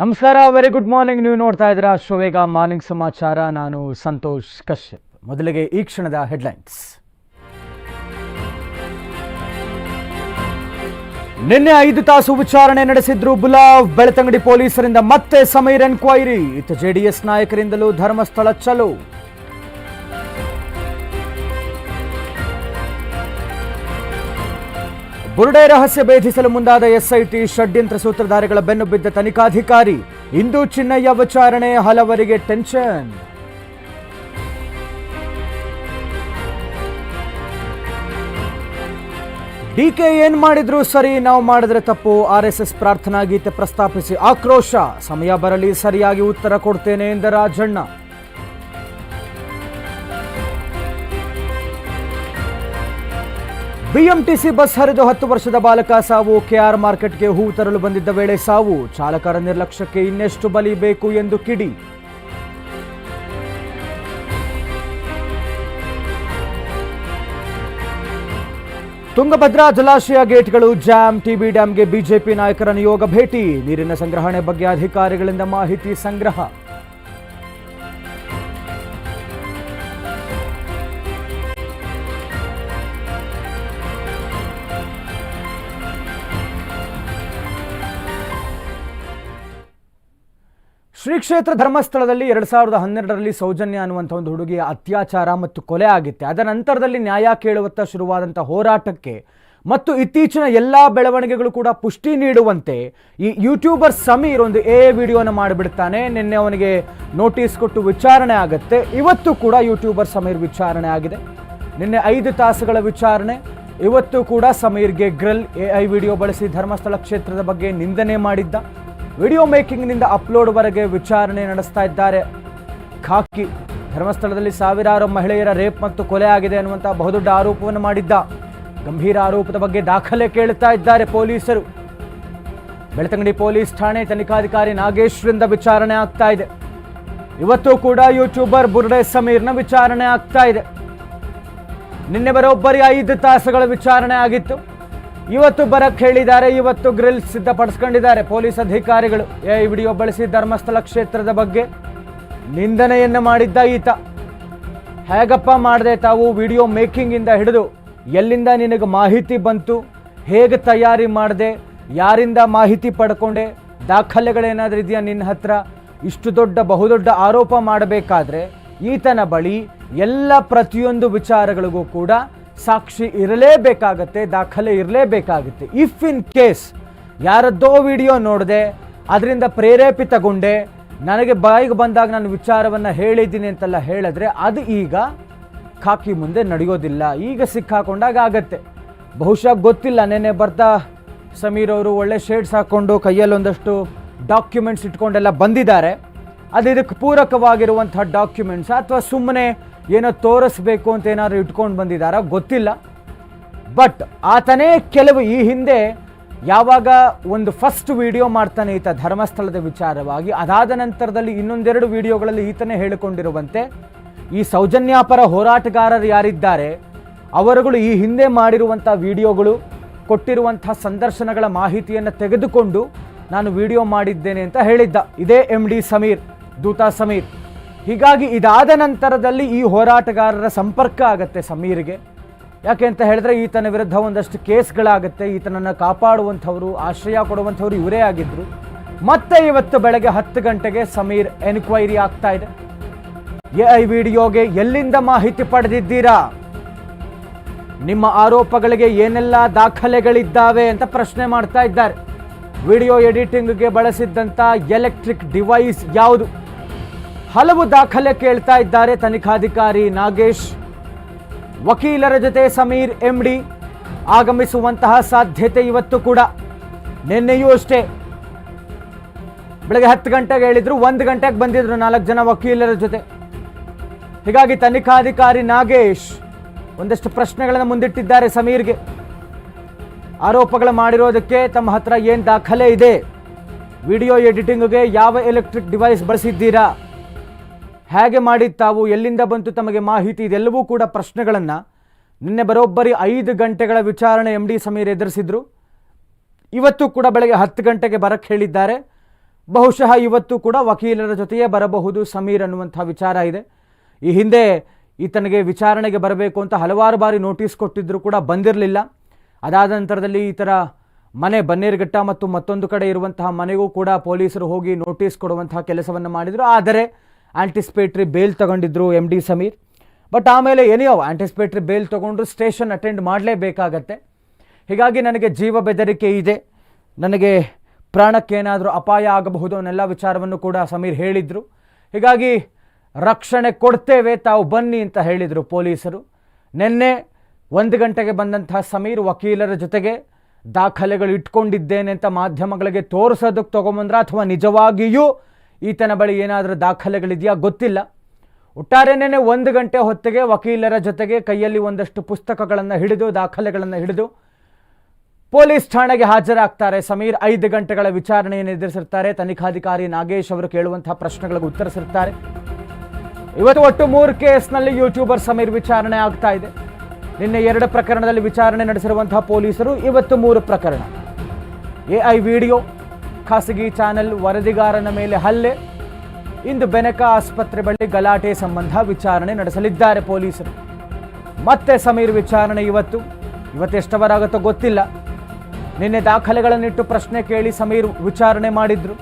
ನಮಸ್ಕಾರ very good morning ನೀವು ನೋಡ್ತಾ ಇದ್ದೀರಾ ಶೋವೇಗ ಮಾರ್ನಿಂಗ್ ಸಮಾಚಾರ. ನಾನು ಸಂತೋಷ್ ಕಶ್ಯಪ್. ಮೊದಲಿಗೆ ಈ ಕ್ಷಣದ ಹೆಡ್ಲೈನ್ಸ್ ನಿನ್ನೆ ಐದು ತಾಸು ವಿಚಾರಣೆ ನಡೆಸಿದ್ರು ಬುಲಾವ್. ಬೆಳತಂಗಡಿ ಪೊಲೀಸರಿಂದ ಮತ್ತೆ ಸಮೀರ್ ಎನ್ಕ್ವೈರಿ. ಇತ್ತ ಜೆಡಿಎಸ್ ನಾಯಕರಿಂದಲೂ ಧರ್ಮಸ್ಥಳ ಚಲೋ. ಬುರುಡೆ ರಹಸ್ಯ ಭೇದಿಸಲು ಮುಂದಾದ ಎಸ್ಐಟಿ ಷಡ್ಯಂತ್ರ ಸೂತ್ರಧಾರಿಗಳ ಬೆನ್ನು ಬಿದ್ದ ತನಿಖಾಧಿಕಾರಿ. ಇಂದು ಚಿನ್ನಯ್ಯ ವಿಚಾರಣೆ, ಹಲವರಿಗೆ ಟೆನ್ಷನ್. ಡಿಕೆ ಏನ್ ಮಾಡಿದ್ರು ಸರಿ, ನಾವು ಮಾಡಿದ್ರೆ ತಪ್ಪು. ಆರ್ಎಸ್ಎಸ್ ಎಸ್ ಎಸ್ ಪ್ರಾರ್ಥನಾ ಗೀತೆ ಪ್ರಸ್ತಾಪಿಸಿ ಆಕ್ರೋಶ. ಸಮಯ ಬರಲಿ, ಸರಿಯಾಗಿ ಉತ್ತರ ಕೊಡ್ತೇನೆ ಎಂದ ರಾಜಣ್ಣ. ಬಿಎಂಟಿಸಿ ಬಸ್ ಹರಿದು ಹತ್ತು ವರ್ಷದ ಬಾಲಕ ಸಾವು ಕೆಆರ್ ಮಾರ್ಕೆಟ್ಗೆ ಹೂ ತರಲು ಬಂದಿದ್ದ ವೇಳೆ ಸಾವು, ಚಾಲಕರ ನಿರ್ಲಕ್ಷ್ಯಕ್ಕೆ ಇನ್ನೆಷ್ಟು ಬಲಿ ಬೇಕು ಎಂದು ಕಿಡಿ. ತುಂಗಭದ್ರಾ ಜಲಾಶಯ ಗೇಟ್ಗಳು ಜಾಮ್, ಟಿಬಿ ಡ್ಯಾಂಗೆ ಬಿಜೆಪಿ ನಾಯಕರ ನಿಯೋಗ ಭೇಟಿ. ನೀರಿನ ಸಂಗ್ರಹಣೆ ಬಗ್ಗೆ ಅಧಿಕಾರಿಗಳಿಂದ ಮಾಹಿತಿ ಸಂಗ್ರಹ. ಶ್ರೀ ಕ್ಷೇತ್ರ ಧರ್ಮಸ್ಥಳದಲ್ಲಿ ಎರಡು ಸಾವಿರದ ಹನ್ನೆರಡರಲ್ಲಿ ಸೌಜನ್ಯ ಅನ್ನುವಂಥ ಒಂದು ಹುಡುಗಿಯ ಅತ್ಯಾಚಾರ ಮತ್ತು ಕೊಲೆ ಆಗಿತ್ತೆ. ಅದರ ನಂತರದಲ್ಲಿ ನ್ಯಾಯ ಕೇಳುವತ್ತ ಶುರುವಾದಂಥ ಹೋರಾಟಕ್ಕೆ ಮತ್ತು ಇತ್ತೀಚಿನ ಎಲ್ಲ ಬೆಳವಣಿಗೆಗಳು ಕೂಡ ಪುಷ್ಟಿ ನೀಡುವಂತೆ ಈ ಯೂಟ್ಯೂಬರ್ ಸಮೀರ್ ಒಂದು ಎ ವಿಡಿಯೋನ ಮಾಡಿಬಿಡ್ತಾನೆ. ನಿನ್ನೆ ಅವನಿಗೆ ನೋಟಿಸ್ ಕೊಟ್ಟು ವಿಚಾರಣೆ ಆಗುತ್ತೆ. ಇವತ್ತು ಕೂಡ ಯೂಟ್ಯೂಬರ್ ಸಮೀರ್ ವಿಚಾರಣೆ ಆಗಿದೆ. ನಿನ್ನೆ ಐದು ತಾಸುಗಳ ವಿಚಾರಣೆ. ಇವತ್ತು ಕೂಡ ಸಮೀರ್ಗೆ ಗ್ರಿಲ್ ಎ ಐ ವಿಡಿಯೋ ಬಳಸಿ ಧರ್ಮಸ್ಥಳ ಕ್ಷೇತ್ರದ ಬಗ್ಗೆ ನಿಂದನೆ ಮಾಡಿದ್ದ. ವಿಡಿಯೋ ಮೇಕಿಂಗ್ನಿಂದ ಅಪ್ಲೋಡ್ವರೆಗೆ ವಿಚಾರಣೆ ನಡೆಸ್ತಾ ಇದ್ದಾರೆ. ಖಾಕಿ ಧರ್ಮಸ್ಥಳದಲ್ಲಿ ಸಾವಿರಾರು ಮಹಿಳೆಯರ ರೇಪ್ ಮತ್ತು ಕೊಲೆ ಆಗಿದೆ ಅನ್ನುವಂಥ ಬಹುದೊಡ್ಡ ಆರೋಪವನ್ನು ಮಾಡಿದ್ದ. ಗಂಭೀರ ಆರೋಪದ ಬಗ್ಗೆ ದಾಖಲೆ ಕೇಳುತ್ತಾ ಇದ್ದಾರೆ ಪೊಲೀಸರು. ಬೆಳತಂಗಡಿ ಪೊಲೀಸ್ ಠಾಣೆ ತನಿಖಾಧಿಕಾರಿ ನಾಗೇಶ್ವರಿಂದ ವಿಚಾರಣೆ ಆಗ್ತಾ ಇದೆ. ಇವತ್ತು ಕೂಡ ಯೂಟ್ಯೂಬರ್ ಬುರ್ಡೆ ಸಮೀರ್ನ ವಿಚಾರಣೆ ಆಗ್ತಾ ಇದೆ. ನಿನ್ನೆ ಬರೋಬ್ಬರಿ ಐದು ತಾಸುಗಳ ವಿಚಾರಣೆ ಆಗಿತ್ತು. ಇವತ್ತು ಬರಕ್ಕೆ ಹೇಳಿದ್ದಾರೆ, ಇವತ್ತು ಗ್ರಿಲ್ ಸಿದ್ಧಪಡಿಸ್ಕೊಂಡಿದ್ದಾರೆ ಪೊಲೀಸ್ ಅಧಿಕಾರಿಗಳು. ಏ ವಿಡಿಯೋ ಬಳಸಿ ಧರ್ಮಸ್ಥಳ ಕ್ಷೇತ್ರದ ಬಗ್ಗೆ ನಿಂದನೆಯನ್ನು ಮಾಡಿದ್ದ ಈತ. ಹೇಗಪ್ಪ ಮಾಡಿದೆ ತಾವು ವಿಡಿಯೋ ಮೇಕಿಂಗಿಂದ ಹಿಡಿದು, ಎಲ್ಲಿಂದ ನಿನಗೆ ಮಾಹಿತಿ ಬಂತು, ಹೇಗೆ ತಯಾರಿ ಮಾಡಿದೆ, ಯಾರಿಂದ ಮಾಹಿತಿ ಪಡ್ಕೊಂಡೆ, ದಾಖಲೆಗಳೇನಾದ್ರೂ ಇದೆಯಾ ನಿನ್ನ ಹತ್ರ? ಇಷ್ಟು ದೊಡ್ಡ, ಬಹುದೊಡ್ಡ ಆರೋಪ ಮಾಡಬೇಕಾದ್ರೆ ಈತನ ಬಳಿ ಎಲ್ಲ ಪ್ರತಿಯೊಂದು ವಿಚಾರಗಳಿಗೂ ಕೂಡ ಸಾಕ್ಷಿ ಇರಲೇಬೇಕಾಗತ್ತೆ, ದಾಖಲೆ ಇರಲೇಬೇಕಾಗುತ್ತೆ. ಇಫ್ ಇನ್ ಕೇಸ್ ಯಾರದ್ದೋ ವಿಡಿಯೋ ನೋಡಿದೆ, ಅದರಿಂದ ಪ್ರೇರೇಪಿತಗೊಂಡೆ, ನನಗೆ ಬಾಯಿಗೆ ಬಂದಾಗ ನಾನು ವಿಚಾರವನ್ನು ಹೇಳಿದ್ದೀನಿ ಅಂತೆಲ್ಲ ಹೇಳಿದ್ರೆ ಅದು ಈಗ ಖಾಕಿ ಮುಂದೆ ನಡೆಯೋದಿಲ್ಲ. ಈಗ ಸಿಕ್ಕಾಕೊಂಡಾಗ ಆಗತ್ತೆ. ಬಹುಶಃ ಗೊತ್ತಿಲ್ಲ, ನೆನ್ನೆ ಬರ್ತಾ ಸಮೀರ್ ಅವರು ಒಳ್ಳೆ ಶೇಡ್ಸ್ ಹಾಕ್ಕೊಂಡು ಕೈಯಲ್ಲಿ ಒಂದಷ್ಟು ಡಾಕ್ಯುಮೆಂಟ್ಸ್ ಇಟ್ಕೊಂಡೆಲ್ಲ ಬಂದಿದ್ದಾರೆ. ಅದು ಇದಕ್ಕೆ ಪೂರಕವಾಗಿರುವಂಥ ಡಾಕ್ಯುಮೆಂಟ್ಸ್ ಅಥವಾ ಸುಮ್ಮನೆ ಏನೋ ತೋರಿಸ್ಬೇಕು ಅಂತ ಏನಾದ್ರು ಇಟ್ಕೊಂಡು ಬಂದಿದ್ದಾರಾ? ಗೊತ್ತಿಲ್ಲ. ಬಟ್ ಆತನೇ ಕೆಲವು ಈ ಹಿಂದೆ ಯಾವಾಗ ಒಂದು ಫಸ್ಟ್ ವಿಡಿಯೋ ಮಾಡ್ತಾನೆ ಈತ ಧರ್ಮಸ್ಥಳದ ವಿಚಾರವಾಗಿ, ಅದಾದ ನಂತರದಲ್ಲಿ ಇನ್ನೊಂದೆರಡು ವಿಡಿಯೋಗಳಲ್ಲಿ ಈತನೇ ಹೇಳಿಕೊಂಡಿರುವಂತೆ, ಈ ಸೌಜನ್ಯಾಪರ ಹೋರಾಟಗಾರರು ಯಾರಿದ್ದಾರೆ, ಅವರುಗಳು ಈ ಹಿಂದೆ ಮಾಡಿರುವಂಥ ವಿಡಿಯೋಗಳು ಕೊಟ್ಟಿರುವಂಥ ಸಂದರ್ಶನಗಳ ಮಾಹಿತಿಯನ್ನು ತೆಗೆದುಕೊಂಡು ನಾನು ವಿಡಿಯೋ ಮಾಡಿದ್ದೇನೆ ಅಂತ ಹೇಳಿದ್ದ. ಇದೇ ಎಂ ಡಿ ಸಮೀರ್ ದೂತಾ ಸಮೀರ್ ಹೀಗಾಗಿ ಇದಾದ ನಂತರದಲ್ಲಿ ಈ ಹೋರಾಟಗಾರರ ಸಂಪರ್ಕ ಆಗುತ್ತೆ ಸಮೀರ್ಗೆ. ಯಾಕೆ ಅಂತ ಹೇಳಿದ್ರೆ ಈತನ ವಿರುದ್ಧ ಒಂದಷ್ಟು ಕೇಸ್ಗಳಾಗುತ್ತೆ, ಈತನನ್ನು ಕಾಪಾಡುವಂಥವ್ರು, ಆಶ್ರಯ ಕೊಡುವಂಥವ್ರು ಇವರೇ ಆಗಿದ್ರು. ಮತ್ತೆ ಇವತ್ತು ಬೆಳಗ್ಗೆ ಹತ್ತು ಗಂಟೆಗೆ ಸಮೀರ್ ಎನ್ಕ್ವೈರಿ ಆಗ್ತಾ ಇದೆ. ಎ ಐ ವಿಡಿಯೋಗೆ ಎಲ್ಲಿಂದ ಮಾಹಿತಿ ಪಡೆದಿದ್ದೀರಾ? ನಿಮ್ಮ ಆರೋಪಗಳಿಗೆ ಏನೆಲ್ಲ ದಾಖಲೆಗಳಿದ್ದಾವೆ ಅಂತ ಪ್ರಶ್ನೆ ಮಾಡ್ತಾ ಇದ್ದಾರೆ. ವಿಡಿಯೋ ಎಡಿಟಿಂಗ್ಗೆ ಬಳಸಿದ್ದಂಥ ಎಲೆಕ್ಟ್ರಿಕ್ ಡಿವೈಸ್ ಯಾವುದು? ಹಲವು ದಾಖಲೆ ಕೇಳ್ತಾ ಇದ್ದಾರೆ ತನಿಖಾಧಿಕಾರಿ ನಾಗೇಶ್. ವಕೀಲರ ಜೊತೆ ಸಮೀರ್ ಎಂಡಿ ಆಗಮಿಸುವಂತಹ ಸಾಧ್ಯತೆ ಇವತ್ತು ಕೂಡ. ನಿನ್ನೆಯೂ ಅಷ್ಟೇ. ಬೆಳಗ್ಗೆ ಹತ್ತು ಗಂಟೆಗೆ ಹೇಳಿದ್ರು, ಒಂದು ಗಂಟೆಗೆ ಬಂದಿದ್ರು ನಾಲ್ಕು ಜನ ವಕೀಲರ ಜೊತೆ. ಹೀಗಾಗಿ ತನಿಖಾಧಿಕಾರಿ ನಾಗೇಶ್ ಒಂದಷ್ಟು ಪ್ರಶ್ನೆಗಳನ್ನು ಮುಂದಿಟ್ಟಿದ್ದಾರೆ ಸಮೀರ್ಗೆ. ಆರೋಪಗಳು ಮಾಡಿರೋದಕ್ಕೆ ತಮ್ಮ ಹತ್ರ ಏನು ದಾಖಲೆ ಇದೆ? ವಿಡಿಯೋ ಎಡಿಟಿಂಗ್ಗೆ ಯಾವ ಎಲೆಕ್ಟ್ರಿಕ್ ಡಿವೈಸ್ ಬಳಸಿದ್ದೀರಾ? ಹೇಗೆ ಮಾಡಿದ್ದು ತಾವು, ಎಲ್ಲಿಂದ ಬಂತು ತಮಗೆ ಮಾಹಿತಿ, ಇದೆಲ್ಲವೂ ಕೂಡ ಪ್ರಶ್ನೆಗಳನ್ನು ನಿನ್ನೆ ಬರೋಬ್ಬರಿ ಐದು ಗಂಟೆಗಳ ವಿಚಾರಣೆ ಎಂ ಡಿ ಸಮೀರ್ ಎದುರಿಸಿದ್ರು. ಇವತ್ತು ಕೂಡ ಬೆಳಗ್ಗೆ ಹತ್ತು ಗಂಟೆಗೆ ಬರಕ್ಕೆ ಹೇಳಿದ್ದಾರೆ. ಬಹುಶಃ ಇವತ್ತು ಕೂಡ ವಕೀಲರ ಜೊತೆಯೇ ಬರಬಹುದು ಸಮೀರ್ ಅನ್ನುವಂಥ ವಿಚಾರ ಇದೆ. ಈ ಹಿಂದೆ ಈತನಿಗೆ ವಿಚಾರಣೆಗೆ ಬರಬೇಕು ಅಂತ ಹಲವಾರು ಬಾರಿ ನೋಟಿಸ್ ಕೊಟ್ಟಿದ್ದರೂ ಕೂಡ ಬಂದಿರಲಿಲ್ಲ. ಅದಾದ ನಂತರದಲ್ಲಿ ಈ ಥರ ಮನೆ ಬನ್ನೇರುಘಟ್ಟ ಮತ್ತು ಮತ್ತೊಂದು ಕಡೆ ಇರುವಂತಹ ಮನೆಗೂ ಕೂಡ ಪೊಲೀಸರು ಹೋಗಿ ನೋಟಿಸ್ ಕೊಡುವಂತಹ ಕೆಲಸವನ್ನು ಮಾಡಿದರು. ಆದರೆ ಆಂಟಿಸಿಪೇಟ್ರಿ ಬೇಲ್ ತಗೊಂಡಿದ್ರು ಎಂ ಡಿ ಸಮೀರ್. ಬಟ್ ಆಮೇಲೆ ಏನಿಯೋ ಆಂಟಿಸ್ಪೇಟ್ರಿ ಬೇಲ್ ತೊಗೊಂಡ್ರು ಸ್ಟೇಷನ್ ಅಟೆಂಡ್ ಮಾಡಲೇಬೇಕಾಗತ್ತೆ. ಹೀಗಾಗಿ ನನಗೆ ಜೀವ ಬೆದರಿಕೆ ಇದೆ. ನನಗೆ ಪ್ರಾಣಕ್ಕೇನಾದರೂ ಅಪಾಯ ಆಗಬಹುದು ಅನ್ನೆಲ್ಲ ವಿಚಾರವನ್ನು ಕೂಡ ಸಮೀರ್ ಹೇಳಿದರು. ಹೀಗಾಗಿ ರಕ್ಷಣೆ ಕೊಡ್ತೇವೆ ತಾವು ಬನ್ನಿ ಅಂತ ಹೇಳಿದರು ಪೊಲೀಸರು. ನಿನ್ನೆ ಒಂದು ಗಂಟೆಗೆ ಬಂದಂತಹ ಸಮೀರ್ ವಕೀಲರ ಜೊತೆಗೆ ದಾಖಲೆಗಳು ಇಟ್ಕೊಂಡಿದ್ದೇನೆ ಅಂತ ಮಾಧ್ಯಮಗಳಿಗೆ ತೋರಿಸೋದಕ್ಕೆ ತೊಗೊಂಬಂದ್ರೆ ಅಥವಾ ನಿಜವಾಗಿಯೂ ಈತನ ಬಳಿ ಏನಾದರೂ ದಾಖಲೆಗಳಿದೆಯಾ? ಗೊತ್ತಿಲ್ಲ. ಒಟ್ಟಾರೆನೇ ಒಂದು ಗಂಟೆ ಹೊತ್ತಿಗೆ ವಕೀಲರ ಜೊತೆಗೆ ಕೈಯಲ್ಲಿ ಒಂದಷ್ಟು ಪುಸ್ತಕಗಳನ್ನು ಹಿಡಿದು, ದಾಖಲೆಗಳನ್ನು ಹಿಡಿದು ಪೊಲೀಸ್ ಠಾಣೆಗೆ ಹಾಜರಾಗ್ತಾರೆ. ಸಮೀರ್ ಐದು ಗಂಟೆಗಳ ವಿಚಾರಣೆಯನ್ನು ಎದುರಿಸಿರ್ತಾರೆ. ತನಿಖಾಧಿಕಾರಿ ನಾಗೇಶ್ ಅವರು ಕೇಳುವಂತಹ ಪ್ರಶ್ನೆಗಳಿಗೆ ಉತ್ತರಿಸಿರ್ತಾರೆ. ಇವತ್ತು ಒಟ್ಟು ಮೂರು ಕೇಸ್ನಲ್ಲಿ ಯೂಟ್ಯೂಬರ್ ಸಮೀರ್ ವಿಚಾರಣೆ ಆಗ್ತಾ ಇದೆ. ನಿನ್ನೆ ಎರಡು ಪ್ರಕರಣದಲ್ಲಿ ವಿಚಾರಣೆ ನಡೆಸಿರುವಂತಹ ಪೊಲೀಸರು ಇವತ್ತು ಮೂರು ಪ್ರಕರಣ. ಎ ಐ ವಿಡಿಯೋ ಖಾಸಗಿ ಚಾನೆಲ್ ವರದಿಗಾರನ ಮೇಲೆ ಹಲ್ಲೆ. ಇಂದು ಬೆನಕ ಆಸ್ಪತ್ರೆ ಬಳಿ ಗಲಾಟೆ ಸಂಬಂಧ ವಿಚಾರಣೆ ನಡೆಸಲಿದ್ದಾರೆ ಪೊಲೀಸರು. ಮತ್ತೆ ಸಮೀರ್ ವಿಚಾರಣೆ ಇವತ್ತು. ಇವತ್ತೆಷ್ಟವರಾಗುತ್ತೋ ಗೊತ್ತಿಲ್ಲ. ನಿನ್ನೆ ದಾಖಲೆಗಳನ್ನಿಟ್ಟು ಪ್ರಶ್ನೆ ಕೇಳಿ ಸಮೀರ್ ವಿಚಾರಣೆ ಮಾಡಿದ್ರು.